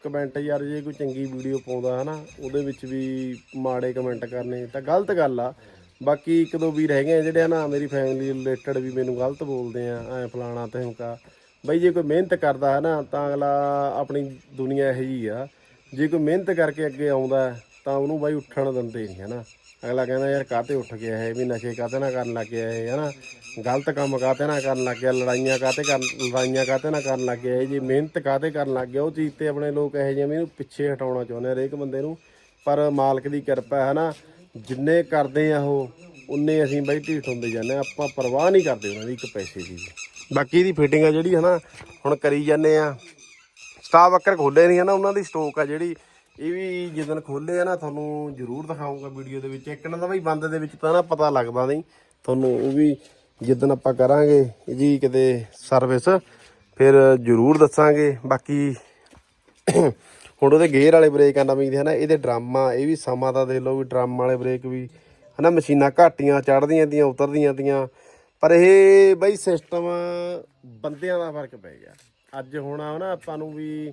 ਕਮੈਂਟ ਯਾਰ ਜੇ ਕੋਈ ਚੰਗੀ ਵੀਡੀਓ ਪਾਉਂਦਾ ਹਨਾ, ਉਹਦੇ ਵਿੱਚ ਵੀ ਮਾੜੇ ਕਮੈਂਟ ਕਰਨੇ, ਤਾਂ ਗਲਤ ਗੱਲ ਆ। ਬਾਕੀ ਇੱਕ ਦੋ ਵੀਰ ਹੈਗੇ ਆ ਜਿਹੜੇ ਨਾ ਮੇਰੀ ਫੈਮਿਲੀ ਰਿਲੇਟਡ ਵੀ ਮੈਨੂੰ ਗਲਤ ਬੋਲਦੇ ਆ, ਐ ਫਲਾਣਾ ਤੇ ਹੁਕਾ ਬਈ ਜੇ ਕੋਈ ਮਿਹਨਤ ਕਰਦਾ ਹੈ ਨਾ ਤਾਂ ਅਗਲਾ ਆਪਣੀ ਦੁਨੀਆ ਇਹੋ ਜੀ ਆ। ਜੇ ਕੋਈ ਮਿਹਨਤ ਕਰਕੇ ਅੱਗੇ ਆਉਂਦਾ, ਤਾਂ ਉਹਨੂੰ ਬਾਈ ਉੱਠਣ ਦਿੰਦੇ ਨਹੀਂ ਹੈ ਨਾ ਅਗਲਾ ਕਹਿੰਦਾ ਯਾਰ ਕਾਤੇ ਉੱਠ ਗਿਆ ਇਹ ਵੀ ਨਸ਼ੇ ਕਾਤੇ ਨਾ ਕਰਨ ਲੱਗ ਗਿਆ ਹੈ ਹਨਾ? ਗਲਤ ਕੰਮ ਕਾਤੇ ਨਾ ਕਰਨ ਲੱਗ ਗਿਆ, ਲੜਾਈਆਂ ਕਾਤੇ ਕਰਨ, ਲੜਾਈਆਂ ਕਾਤੇ ਨਾ ਕਰਨ ਲੱਗ ਗਿਆ, ਇਹ ਜੀ ਮਿਹਨਤ ਕਾਤੇ ਕਰਨ ਲੱਗ ਗਿਆ, ਉਹ ਚੀਜ਼ ਤੇ ਆਪਣੇ ਲੋਕ ਇਹੋ ਜਿਹੇ ਵੀ ਇਹਨੂੰ ਪਿੱਛੇ ਹਟਾਉਣਾ ਚਾਹੁੰਦੇ ਹਰੇਕ ਬੰਦੇ ਨੂੰ। ਪਰ ਮਾਲਕ ਦੀ ਕਿਰਪਾ ਹੈ ਨਾ ਜਿੰਨੇ ਕਰਦੇ ਆ ਉਹ, ਉਨੇ ਅਸੀਂ ਬਾਈ ਢੀਠ ਹੁੰਦੇ ਜਾਂਦੇ ਹਾਂ। ਆਪਾਂ ਪਰਵਾਹ ਨਹੀਂ ਕਰਦੇ ਉਹਨਾਂ ਦੀ ਇੱਕ ਪੈਸੇ ਦੀ। ਬਾਕੀ ਦੀ ਫਿਟਿੰਗ ਆ ਜਿਹੜੀ, ਹਨਾ? ਹੁਣ ਕਰੀ ਜਾਂਦੇ ਆ। ਸਟਾਫ ਵਰਕਰ ਖੋਲੇ ਨਹੀਂ, ਹਨਾ? ਉਹਨਾਂ ਦੀ ਸਟੋਕ ਆ ਜਿਹੜੀ ਇਹ ਵੀ ਜਿੱਦਣ ਖੋਲੇ ਆ ਨਾ, ਤੁਹਾਨੂੰ ਜ਼ਰੂਰ ਦਿਖਾਉਂਗਾ ਵੀਡੀਓ ਦੇ ਵਿੱਚ। ਇੱਕ ਨਾ ਤਾਂ ਬਈ ਬੰਦ ਦੇ ਵਿੱਚ ਤਾਂ ਨਾ ਪਤਾ ਲੱਗਦਾ ਨਹੀਂ। ਤੁਹਾਨੂੰ ਉਹ ਵੀ ਜਿੱਦਣ ਆਪਾਂ ਕਰਾਂਗੇ ਇਹਦੀ ਕਿਤੇ ਸਰਵਿਸ ਫਿਰ ਜ਼ਰੂਰ ਦੱਸਾਂਗੇ। ਬਾਕੀ ਹੁਣ ਉਹਦੇ ਗੇਅਰ ਵਾਲੇ ਬ੍ਰੇਕ ਆ ਨਵੀਂ ਦੇ, ਹਨਾ, ਇਹਦੇ ਡਰਮ ਇਹ ਵੀ ਸਮਾਂ ਦਾ ਦੇਖ ਲਓ ਵੀ ਡਰਮ ਵਾਲੇ ਬ੍ਰੇਕ ਵੀ, ਹਨਾ, ਮਸ਼ੀਨਾਂ ਘਾਟੀਆਂ ਚੜਦੀਆਂ ਦੀਆਂ, ਉਤਰਦੀਆਂ ਦੀਆਂ। ਪਰ ਇਹ ਬਈ ਸਿਸਟਮ ਬੰਦਿਆਂ ਦਾ ਫ਼ਰਕ ਪੈ ਗਿਆ। ਅੱਜ ਹੁਣ ਨਾ ਆਪਾਂ ਨੂੰ ਵੀ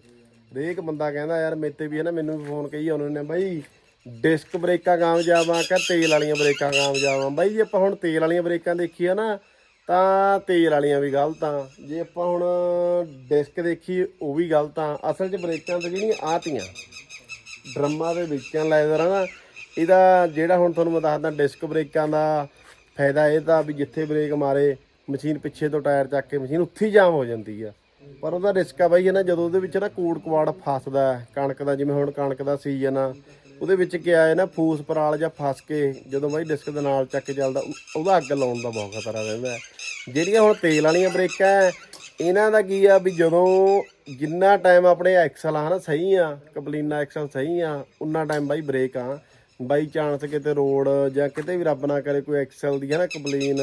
ਹਰੇਕ ਬੰਦਾ ਕਹਿੰਦਾ, ਯਾਰ ਮੇਤੇ ਵੀ ਹੈ ਨਾ, ਮੈਨੂੰ ਵੀ ਫੋਨ ਕਹੀ ਉਹਨਾਂ ਨੇ ਬਾਈ ਡਿਸਕ ਬ੍ਰੇਕਾਂ ਕਾਮਯਾਬ ਆ ਕਿ ਤੇਲ ਵਾਲੀਆਂ ਬ੍ਰੇਕਾਂ ਕਾਮਯਾਬ ਆ? ਬਾਈ, ਜੇ ਆਪਾਂ ਹੁਣ ਤੇਲ ਵਾਲੀਆਂ ਬ੍ਰੇਕਾਂ ਦੇਖੀਏ ਨਾ, ਤਾਂ ਤੇਲ ਵਾਲੀਆਂ ਵੀ ਗਲਤ ਆ। ਜੇ ਆਪਾਂ ਹੁਣ ਡਿਸਕ ਦੇਖੀਏ, ਉਹ ਵੀ ਗਲਤ ਆ। ਅਸਲ 'ਚ ਬ੍ਰੇਕਾਂ ਤਾਂ ਜਿਹੜੀਆਂ ਆਤੀਆਂ ਡਰਮਾਂ ਦੇ ਵਿੱਚਾਂ ਲੈਦਰ ਆ ਨਾ, ਇਹਦਾ ਜਿਹੜਾ ਹੁਣ ਤੁਹਾਨੂੰ ਮੈਂ ਦੱਸਦਾ ਡਿਸਕ ਬ੍ਰੇਕਾਂ ਦਾ ਫਾਇਦਾ ਇਹ ਤਾਂ ਵੀ ਜਿੱਥੇ ਬ੍ਰੇਕ ਮਾਰੇ, ਮਸ਼ੀਨ ਪਿੱਛੇ ਤੋਂ ਟਾਇਰ ਚੱਕ ਕੇ ਮਸ਼ੀਨ ਉੱਥੇ ਹੀ ਜਾਮ ਹੋ ਜਾਂਦੀ ਆ। ਪਰ ਉਹਦਾ ਰਿਸਕ ਆ ਬਾਈ ਹੈ ਨਾ ਜਦੋਂ ਉਹਦੇ ਵਿੱਚ ਨਾ ਕੂੜ ਕਵਾੜ ਫਸਦਾ ਕਣਕ ਦਾ ਜਿਵੇਂ ਹੁਣ ਕਣਕ ਦਾ ਸੀਜ਼ਨ ਆ ਉਹਦੇ ਵਿੱਚ ਕੀ ਆਏ ਨਾ ਫੂਸ ਪਰਾਲ ਜਾਂ ਫਸ ਕੇ ਜਦੋਂ ਬਾਈ ਡਿਸਕ ਦੇ ਨਾਲ ਚੱਕ ਕੇ ਚੱਲਦਾ ਉਹਦਾ ਅੱਗ ਲਾਉਣ ਦਾ ਬਹੁਤ ਖਤਰਾ ਰਹਿੰਦਾ ਜਿਹੜੀਆਂ ਹੁਣ ਤੇਲ ਵਾਲੀਆਂ ਬ੍ਰੇਕਾਂ ਹੈ, ਇਹਨਾਂ ਦਾ ਕੀ ਆ ਵੀ ਜਦੋਂ ਜਿੰਨਾ ਟਾਈਮ ਆਪਣੇ ਐਕਸਲ ਆ ਨਾ ਸਹੀ ਆ ਕਪਲੀਨਾ ਐਕਸਲ ਸਹੀ ਆ ਉਨਾ ਟਾਈਮ ਬਾਈ ਬ੍ਰੇਕ ਆ। ਬਾਈ ਚਾਂਸ ਕਿਤੇ ਰੋਡ ਜਾਂ ਕਿਤੇ ਵੀ ਰੱਬ ਨਾ ਕਰੇ ਕੋਈ ਐਕਸਲ ਦੀ ਹੈ ਨਾ ਕਪਲੀਨ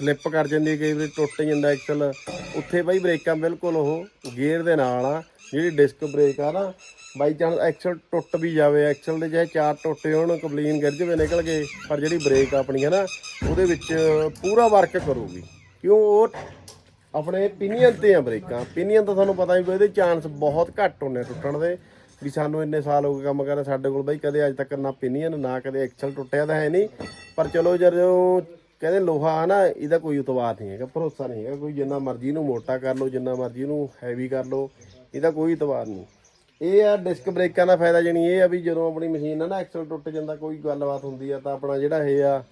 ਸਲਿੱਪ ਕਰ ਜਾਂਦੀ ਹੈ, ਕਈ ਵਾਰੀ ਟੁੱਟ ਜਾਂਦਾ ਐਕਸਲ ਉੱਥੇ ਬਾਈ ਬ੍ਰੇਕਾਂ ਬਿਲਕੁਲ ਉਹ ਗੇਅਰ ਦੇ ਨਾਲ ਆ, ਜਿਹੜੀ ਡਿਸਕ ਬ੍ਰੇਕ ਆ ਨਾ, ਬਾਈ ਚਾਂਸ ਐਕਸਲ ਟੁੱਟ ਵੀ ਜਾਵੇ ਐਕਸਲ ਦੇ ਚਾਹੇ ਚਾਰ ਟੁੱਟੇ ਹੋਣ, ਕੰਪਲੀਨ ਗਿਰ ਜਵੇ, ਨਿਕਲ ਗਏ, ਪਰ ਜਿਹੜੀ ਬ੍ਰੇਕ ਆਪਣੀ ਹੈ ਨਾ, ਉਹਦੇ ਵਿੱਚ ਪੂਰਾ ਵਰਕ ਕਰੂਗੀ। ਕਿਉਂ ਉਹ ਆਪਣੇ ਪਿਨੀਅਨ ਤੇ ਆ ਬ੍ਰੇਕਾਂ। ਪਿਨੀਅਨ ਤਾਂ ਤੁਹਾਨੂੰ ਪਤਾ ਹੀ ਵੀ ਇਹਦੇ ਚਾਂਸ ਬਹੁਤ ਘੱਟ ਹੁੰਨੇ ਟੁੱਟਣ ਦੇ, ਵੀ ਸਾਨੂੰ ਇੰਨੇ ਸਾਲ ਹੋ ਗਏ ਕੰਮ ਕਰਦੇ ਸਾਡੇ ਕੋਲ ਬਈ ਕਦੇ ਅੱਜ ਤੱਕ ਨਾ ਪਿਨੀਅਨ ਨਾ ਕਦੇ ਐਕਸਲ ਟੁੱਟਿਆ ਤਾਂ ਹੈ ਨਹੀਂ। ਪਰ ਚਲੋ ਜਦੋਂ ਕਹਿੰਦੇ ਲੋਹਾ ਆ ਨਾ ਇਹਦਾ ਕੋਈ ਉਤਵਾਰ ਨਹੀਂ ਹੈਗਾ, ਭਰੋਸਾ ਨਹੀਂ ਹੈਗਾ, ਕੋਈ ਜਿੰਨਾ ਮਰਜ਼ੀ ਇਹਨੂੰ ਮੋਟਾ ਕਰ ਲਓ, ਜਿੰਨਾ ਮਰਜ਼ੀ ਇਹਨੂੰ ਹੈਵੀ ਕਰ ਲਓ, ਇਹਦਾ ਕੋਈ ਇਤਵਾਰ ਨਹੀਂ। ਇਹ ਆ ਡਿਸਕ ਬ੍ਰੇਕਾਂ ਦਾ ਫਾਇਦਾ ਜਣੀ ਇਹ ਆ ਵੀ ਜਦੋਂ ਆਪਣੀ ਮਸ਼ੀਨ ਆ ਨਾ ਐਕਸਲ ਟੁੱਟ ਜਾਂਦਾ, ਕੋਈ ਗੱਲਬਾਤ ਹੁੰਦੀ ਆ, ਤਾਂ ਆਪਣਾ ਜਿਹੜਾ ਇਹ ਆ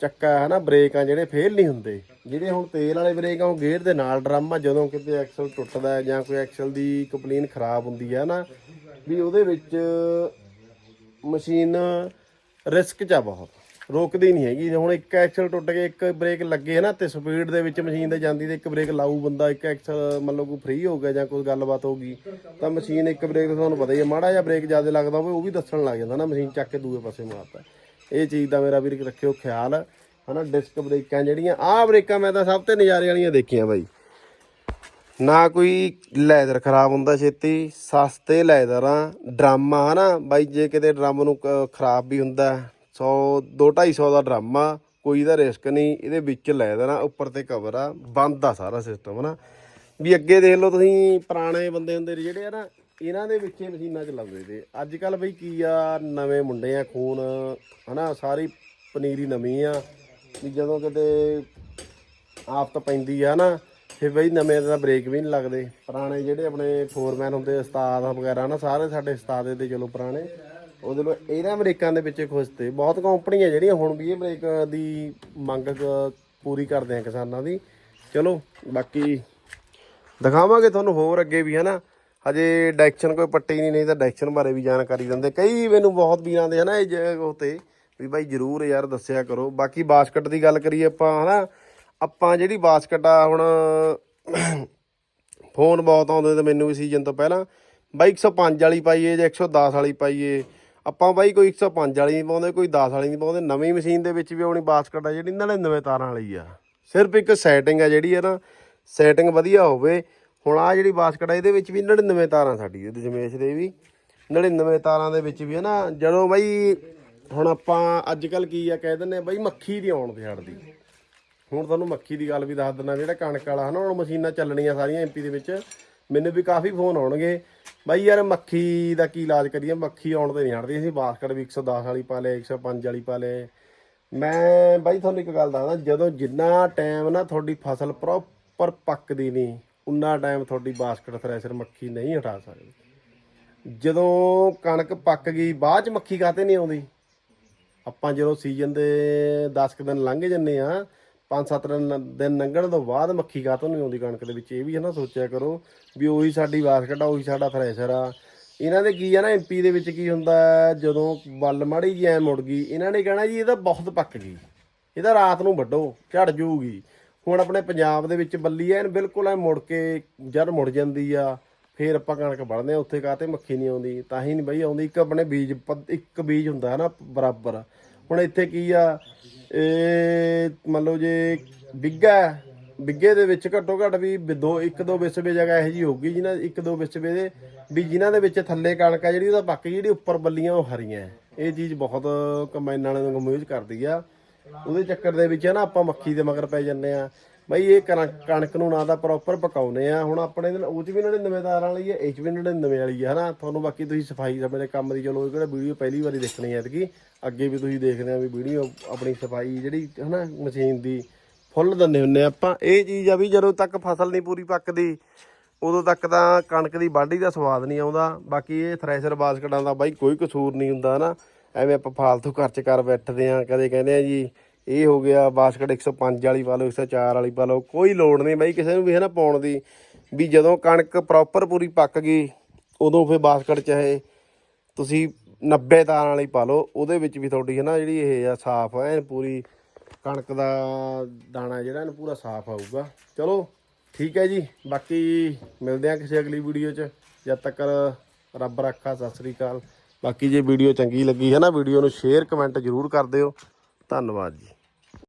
ਚੱਕਾ ਹੈ ਨਾ ਬ੍ਰੇਕਾਂ ਜਿਹੜੇ ਫੇਲ ਨਹੀਂ ਹੁੰਦੇ। ਜਿਹੜੇ ਹੁਣ ਤੇਲ ਵਾਲੇ ਬ੍ਰੇਕ ਆ, ਉਹ ਗੇਅਰ ਦੇ ਨਾਲ ਡਰਮ ਆ, ਜਦੋਂ ਕਿਤੇ ਐਕਸਲ ਟੁੱਟਦਾ ਜਾਂ ਕੋਈ ਐਕਸਲ ਦੀ ਕੰਪਲੀਨ ਖਰਾਬ ਹੁੰਦੀ ਹੈ ਨਾ ਵੀ ਉਹਦੇ ਵਿੱਚ ਮਸ਼ੀਨ ਰਿਸਕ ਚ ਆ ਬਹੁਤ। ਰੋਕਦੀ ਨਹੀਂ ਹੈਗੀ। ਹੁਣ ਇੱਕ ਐਕਸਲ ਟੁੱਟ ਕੇ ਇੱਕ ਬ੍ਰੇਕ ਲੱਗੇ ਨਾ ਤੇ ਸਪੀਡ ਦੇ ਵਿੱਚ ਮਸ਼ੀਨ ਦੇ ਜਾਂਦੀ ਤੇ ਇੱਕ ਬ੍ਰੇਕ ਲਾਊ ਬੰਦਾ, ਇੱਕ ਐਕਸਲ ਮਤਲਬ ਕੋਈ ਫ੍ਰੀ ਹੋ ਗਿਆ ਜਾਂ ਕੋਈ ਗੱਲਬਾਤ ਹੋ ਗਈ, ਤਾਂ ਮਸ਼ੀਨ ਇੱਕ ਬ੍ਰੇਕ ਤਾਂ ਤੁਹਾਨੂੰ ਪਤਾ ਹੀ ਹੈ, ਮਾੜਾ ਜਿਹਾ ਬ੍ਰੇਕ ਜ਼ਿਆਦਾ ਲੱਗਦਾ ਹੋਵੇ, ਉਹ ਵੀ ਦੱਸਣ ਲੱਗ ਜਾਂਦਾ ਨਾ ਮਸ਼ੀਨ ਚੱਕ ਕੇ ਦੂਏ ਪਾਸੇ ਮਾਰਦਾ। ਇਹ ਚੀਜ਼ ਦਾ ਮੇਰਾ ਵੀਰ ਰੱਖਿਓ ਖਿਆਲ, ਹਨਾ ਡਿਸਕ ਬ੍ਰੇਕਾਂ ਜਿਹੜੀਆਂ, ਆਹ ਬ੍ਰੇਕਾਂ ਮੈਂ ਤਾਂ ਸਭ ਤੋਂ ਨਜ਼ਾਰੇ ਵਾਲੀਆਂ ਦੇਖੀਆਂ ਬਾਈ। ਨਾ ਕੋਈ ਲੈਦਰ ਖਰਾਬ ਹੁੰਦਾ ਛੇਤੀ, ਸਸਤੇ ਲੈਦਰ ਆ ਡਰਮ ਆ ਨਾ ਬਾਈ ਜੇ ਕਿਤੇ ਡਰਮ ਨੂੰ ਕ- ਖਰਾਬ ਵੀ ਹੁੰਦਾ 100 2 250 ਦਾ ਡਰਮ ਆ, ਕੋਈ ਦਾ ਰਿਸਕ ਨਹੀਂ, ਇਹਦੇ ਵਿੱਚ ਲੈ ਦੇਣਾ, ਉੱਪਰ ਤੇ ਕਵਰ ਆ, ਬੰਦ ਆ ਸਾਰਾ ਸਿਸਟਮ ਨਾ ਵੀ ਅੱਗੇ ਦੇਖ ਲਓ ਤੁਸੀਂ, ਪੁਰਾਣੇ ਬੰਦੇ ਹੁੰਦੇ ਜਿਹੜੇ ਆ ਨਾ ਇਹਨਾਂ ਦੇ ਵਿੱਚ ਹੀ ਮਸ਼ੀਨਾਂ ਚਲਾਉਂਦੇ ਤੇ ਅੱਜ ਕੱਲ ਬਈ ਕੀ ਆ, ਨਵੇਂ ਮੁੰਡੇ ਆ, ਖੂਨ, ਹਨਾ, ਸਾਰੀ ਪਨੀਰੀ ਨਵੀਂ ਆ, ਵੀ ਜਦੋਂ ਕਿਤੇ ਆਫਤ ਪੈਂਦੀ ਆ ਨਾ ਫਿਰ ਬਈ ਨਵੇਂ ਦਾ ਬ੍ਰੇਕ ਵੀ ਨਹੀਂ ਲੱਗਦੇ। ਪੁਰਾਣੇ ਜਿਹੜੇ ਆਪਣੇ ਫੋਰਮੈਨ ਹੁੰਦੇ, ਉਸਤਾਦ ਵਗੈਰਾ ਨਾ ਸਾਰੇ ਸਾਡੇ ਉਸਤਾਦ ਦੇ ਚਲੋ ਪੁਰਾਣੇ। ਉਹਦੇ ਲੋ ਇਹਨਾਂ ਬ੍ਰੇਕਾਂ ਦੇ ਵਿੱਚ ਖੁਸ਼ ਤੇ ਬਹੁਤ ਕੰਪਨੀਆਂ ਜਿਹੜੀਆਂ ਹੁਣ ਵੀ ਇਹ ਬ੍ਰੇਕ ਦੀ ਮੰਗ ਪੂਰੀ ਕਰਦੇ ਆ ਕਿਸਾਨਾਂ ਦੀ। ਚਲੋ, ਬਾਕੀ ਦਿਖਾਵਾਂਗੇ ਤੁਹਾਨੂੰ ਹੋਰ ਅੱਗੇ ਵੀ, ਹਨਾ? ਹਜੇ ਡਾਇਰੈਕਸ਼ਨ ਕੋਈ ਪੱਟੀ ਨਹੀਂ ਨਹੀਂ ਤਾਂ ਡਾਇਰੈਕਸ਼ਨ ਬਾਰੇ ਵੀ ਜਾਣਕਾਰੀ ਦਿੰਦੇ। ਕਈ ਮੈਨੂੰ ਬਹੁਤ ਵੀਰਾਂ ਦੇ, ਹਨਾ, ਇਹ ਜਗ੍ਹਾ ਤੇ ਵੀ ਬਾਈ ਜਰੂਰ ਯਾਰ ਦੱਸਿਆ ਕਰੋ। ਬਾਕੀ ਬਾਸਕਟ ਦੀ ਗੱਲ ਕਰੀਏ ਆਪਾਂ, ਹਨਾ? ਆਪਾਂ ਜਿਹੜੀ ਬਾਸਕਟ ਆ ਹੁਣ ਫੋਨ ਬਹੁਤ ਆਉਂਦੇ ਤੇ ਮੈਨੂੰ ਵੀ ਸੀਜ਼ਨ ਤੋਂ ਪਹਿਲਾਂ ਬਾਈ 105 ਵਾਲੀ ਪਾਈਏ ਜਾਂ 110 ਵਾਲੀ ਪਾਈਏ ਆਪਾਂ ਬਾਈ ਕੋਈ 105 ਵਾਲੀ ਨਹੀਂ ਪਾਉਂਦੇ, ਕੋਈ 10 ਵਾਲੀ ਨਹੀਂ ਪਾਉਂਦੇ, ਨਵੀਂ ਮਸ਼ੀਨ ਦੇ ਵਿੱਚ ਵੀ ਆਉਣੀ ਬਾਸਕਟ ਆ ਜਿਹੜੀ 99 ਤਾਰਾਂ ਵਾਲੀ ਆ। ਸਿਰਫ ਇੱਕ ਸੈਟਿੰਗ ਆ ਜਿਹੜੀ ਹੈ ਨਾ ਸੈਟਿੰਗ ਵਧੀਆ ਹੋਵੇ। ਹੁਣ ਆ ਜਿਹੜੀ ਬਾਸਕਟ ਆ ਇਹਦੇ ਵਿੱਚ ਵੀ 99 ਤਾਰਾਂ ਸਾਡੀ ਇਹਦੇ ਜਮੇਸ਼ ਦੇ ਵੀ। 99 ਤਾਰਾਂ ਦੇ ਵਿੱਚ ਵੀ ਹੈ ਨਾ, ਜਦੋਂ ਬਾਈ ਹੁਣ ਆਪਾਂ ਅੱਜ ਕੱਲ ਕੀ ਆ, ਕਹਿ ਦਿੰਦੇ ਆ ਬਾਈ ਮੱਖੀ ਦੀ ਆਉਣ ਤੇ ਹਟਦੀ ਹੁਣ ਤੁਹਾਨੂੰ ਮੱਖੀ ਦੀ ਗੱਲ ਵੀ ਦੱਸ ਦਿੰਦਾ, ਜਿਹੜਾ ਕਣਕ ਵਾਲਾ ਹਨਾ, ਹੁਣ ਮਸ਼ੀਨਾਂ ਚੱਲਣੀਆਂ ਸਾਰੀਆਂ ਐਮਪੀ ਦੇ ਵਿੱਚ, ਮੈਨੂੰ ਵੀ ਕਾਫੀ ਫੋਨ ਆਉਣਗੇ। ਬਾਈ ਯਾਰ ਮੱਖੀ ਦਾ ਕੀ ਇਲਾਜ ਕਰੀਏ? ਮੱਖੀ ਆਉਣ ਤੇ ਨਹੀਂ ਹਟਦੀ। ਅਸੀਂ ਬਾਸਕਟ ਵੀ 110 ਵਾਲੀ ਪਾ ਲਏ 105 ਵਾਲੀ ਪਾ ਲਏ। ਮੈਂ ਬਾਈ ਤੁਹਾਨੂੰ ਇੱਕ ਗੱਲ ਦੱਸਦਾ, ਜਦੋਂ ਜਿੰਨਾ ਟਾਈਮ ਨਾ ਤੁਹਾਡੀ ਫਸਲ ਪ੍ਰੋਪਰ ਪੱਕਦੀ ਨਹੀਂ, ਉਨਾ ਟਾਈਮ ਤੁਹਾਡੀ ਬਾਸਕਟ ਥ੍ਰੈਸ਼ਰ ਮੱਖੀ ਨਹੀਂ ਹਟਾ ਸਕਦੀ। ਜਦੋਂ ਕਣਕ ਪੱਕ ਗਈ, ਬਾਅਦ ਚ ਮੱਖੀ ਕਾਤੇ ਨਹੀਂ ਆਉਂਦੀ? ਆਪਾਂ ਜਦੋਂ ਸੀਜ਼ਨ ਦੇ 10 ਕੁ ਦਿਨ ਲੰਘ ਜੰਨੇ ਆ 5-7 ਦਿਨ ਲੰਘਣ ਤੋਂ ਬਾਅਦ ਮੱਖੀ ਕਾਤੋਂ ਨਹੀਂ ਆਉਂਦੀ ਕਣਕ ਦੇ ਵਿੱਚ? ਇਹ ਵੀ ਹੈ ਨਾ ਸੋਚਿਆ ਕਰੋ ਵੀ ਉਹੀ ਸਾਡੀ ਬਾਸਕਟ ਆ, ਉਹੀ ਸਾਡਾ ਥ੍ਰੈਸ਼ਰ ਆ। ਇਹਨਾਂ ਦੇ ਕੀ ਆ ਨਾ ਐਮਪੀ ਦੇ ਵਿੱਚ ਕੀ ਹੁੰਦਾ ਜਦੋਂ ਵੱਲ ਮਾੜੀ ਜੀ ਐ ਮੁੜ ਗਈ, ਇਹਨਾਂ ਨੇ ਕਹਿਣਾ ਜੀ ਇਹ ਤਾਂ ਬਹੁਤ ਪੱਕ ਗਈ। ਇਹਦਾ ਰਾਤ ਨੂੰ ਵੱਢੋ, ਝੜ ਜੂਗੀ ਹੁਣ ਆਪਣੇ ਪੰਜਾਬ ਦੇ ਵਿੱਚ ਬੱਲੀ ਐਨ ਬਿਲਕੁਲ ਐ ਮੁੜ ਕੇ ਜਦ ਮੁੜ ਜਾਂਦੀ ਆ, ਫੇਰ ਆਪਾਂ ਕਣਕ ਵੜਦੇ ਆ ਉੱਥੇ ਕਾਤੇ ਮੱਖੀ ਨਹੀਂ ਆਉਂਦੀ। ਤਾਂ ਹੀ ਨਹੀਂ ਬਈ ਆਉਂਦੀ, ਇੱਕ ਆਪਣੇ ਬੀਜ ਪੱਧ- ਇੱਕ ਬੀਜ ਹੁੰਦਾ ਹੈ ਨਾ, ਬਰਾਬਰ। ਹੁਣ ਇੱਥੇ ਕੀ ਆ? ਇਹ ਮੰਨ ਲਓ ਜੇ ਬਿੱਗਾ ਹੈ, ਦੇ ਵਿੱਚ ਘੱਟੋ ਘੱਟ ਵੀ ਦੋ ਇੱਕ ਦੋ ਵਿਸਵੇ ਜਗ੍ਹਾ ਇਹੋ ਜੀ ਹੋਊਗੀ ਜਿਨ੍ਹਾਂ ਇੱਕ ਦੋ ਵਿਸਵੇ ਦੇ ਵੀ ਜਿਨ੍ਹਾਂ ਦੇ ਵਿੱਚ ਥੱਲੇ ਕਣਕ ਆ ਜਿਹੜੀ ਉਹਦਾ ਪੱਕ ਜਿਹੜੀ ਉੱਪਰ ਬੱਲੀਆਂ ਉਹ ਹਰੀਆਂ ਇਹ ਚੀਜ਼ ਬਹੁਤ ਕੰਬਾਈਨ ਵਾਲਿਆਂ ਨੂੰ ਕਮਿਊਜ਼ ਕਰਦੀ ਆ। ਉਹਦੇ ਚੱਕਰ ਦੇ ਵਿੱਚ ਹੈ ਨਾ ਆਪਾਂ ਮੱਖੀ ਦੇ ਮਗਰ ਪੈ ਜੰਨੇ ਆ। ਬਈ ਇਹ ਕਣਕ ਕਣਕ ਨੂੰ ਨਾ ਤਾਂ ਪ੍ਰੋਪਰ ਪਕਾਉਨੇ ਆ। ਹੁਣ ਆਪਣੇ ਉਹ ਚ ਵੀ 99 ਤਾਰਾਂ ਵਾਲੀ ਹੈ ਇਹ ਚ ਵੀ 99 ਵਾਲੀ ਹੈ ਹਨਾ? ਤੁਹਾਨੂੰ ਬਾਕੀ ਤੁਸੀਂ ਸਫ਼ਾਈ ਦਾ ਮੇਰੇ ਕੰਮ ਦੀ ਚਲੋ ਕਿਹੜਾ ਵੀਡੀਓ ਪਹਿਲੀ ਵਾਰੀ ਦੇਖਣੀ ਹੈ ਐਤਕੀ। ਅੱਗੇ ਵੀ ਤੁਸੀਂ ਦੇਖਦੇ ਆ ਵੀ ਵੀਡੀਓ ਆਪਣੀ ਸਫ਼ਾਈ ਜਿਹੜੀ, ਹਨਾ, ਮਸ਼ੀਨ ਦੀ ਫੁੱਲ ਦਿੰਦੇ ਹੁੰਨੇ ਆ ਆਪਾਂ। ਇਹ ਚੀਜ਼ ਆ ਵੀ ਜਦੋਂ ਤੱਕ ਫਸਲ ਨਹੀਂ ਪੂਰੀ ਪੱਕਦੀ, ਉਦੋਂ ਤੱਕ ਤਾਂ ਕਣਕ ਦੀ ਵਾਢੀ ਦਾ ਸਵਾਦ ਨਹੀਂ ਆਉਂਦਾ। ਬਾਕੀ ਇਹ ਥ੍ਰੈਸ਼ਰ ਬਾਸਕਟਾਂ ਦਾ ਬਾਈ ਕੋਈ ਕਸੂਰ ਨਹੀਂ ਹੁੰਦਾ ਨਾ ਐਵੇਂ ਆਪਾਂ ਫਾਲਤੂ ਖਰਚ ਕਰ ਬੈਠਦੇ ਆ, ਕਦੇ ਕਹਿੰਦੇ ਆ ਜੀ ਇਹ ਹੋ ਗਿਆ ਬਾਸਕਟ 105 ਵਾਲੀ ਪਾ ਲਓ 104 ਵਾਲੀ ਪਾ ਲਓ, ਕੋਈ ਲੋੜ ਨਹੀਂ ਬਾਈ ਕਿਸੇ ਨੂੰ ਵੀ ਹੈ ਨਾ ਪਾਉਣ ਦੀ, ਵੀ ਜਦੋਂ ਕਣਕ ਪ੍ਰੋਪਰ ਪੂਰੀ ਪੱਕ ਗਈ, ਉਦੋਂ ਫਿਰ ਬਾਸਕਟ ਚਾਹੇ ਤੁਸੀਂ 90 ਤਾਰਾਂ ਵਾਲੀ ਪਾ ਲਓ, ਉਹਦੇ ਵਿੱਚ ਵੀ ਤੁਹਾਡੀ ਹੈ ਨਾ ਜਿਹੜੀ ਇਹ ਆ ਸਾਫ਼ ਐਨ ਪੂਰੀ ਕਣਕ ਦਾ ਦਾਣਾ ਜਿਹੜਾ ਇਹਨੂੰ ਪੂਰਾ ਸਾਫ਼ ਆਊਗਾ। ਚਲੋ, ਠੀਕ ਹੈ ਜੀ, ਬਾਕੀ ਮਿਲਦੇ ਆ ਕਿਸੇ ਅਗਲੀ ਵੀਡੀਓ 'ਚ, ਜਦ ਤੱਕ ਰੱਬ ਰੱਖਾ, ਸਤਿ ਸ੍ਰੀ ਅਕਾਲ। ਬਾਕੀ ਜੇ ਵੀਡੀਓ ਚੰਗੀ ਲੱਗੀ ਹੈ ਨਾ ਵੀਡੀਓ ਨੂੰ ਸ਼ੇਅਰ ਕਮੈਂਟ ਜ਼ਰੂਰ ਕਰ ਦਿਓ। ਧੰਨਵਾਦ ਜੀ।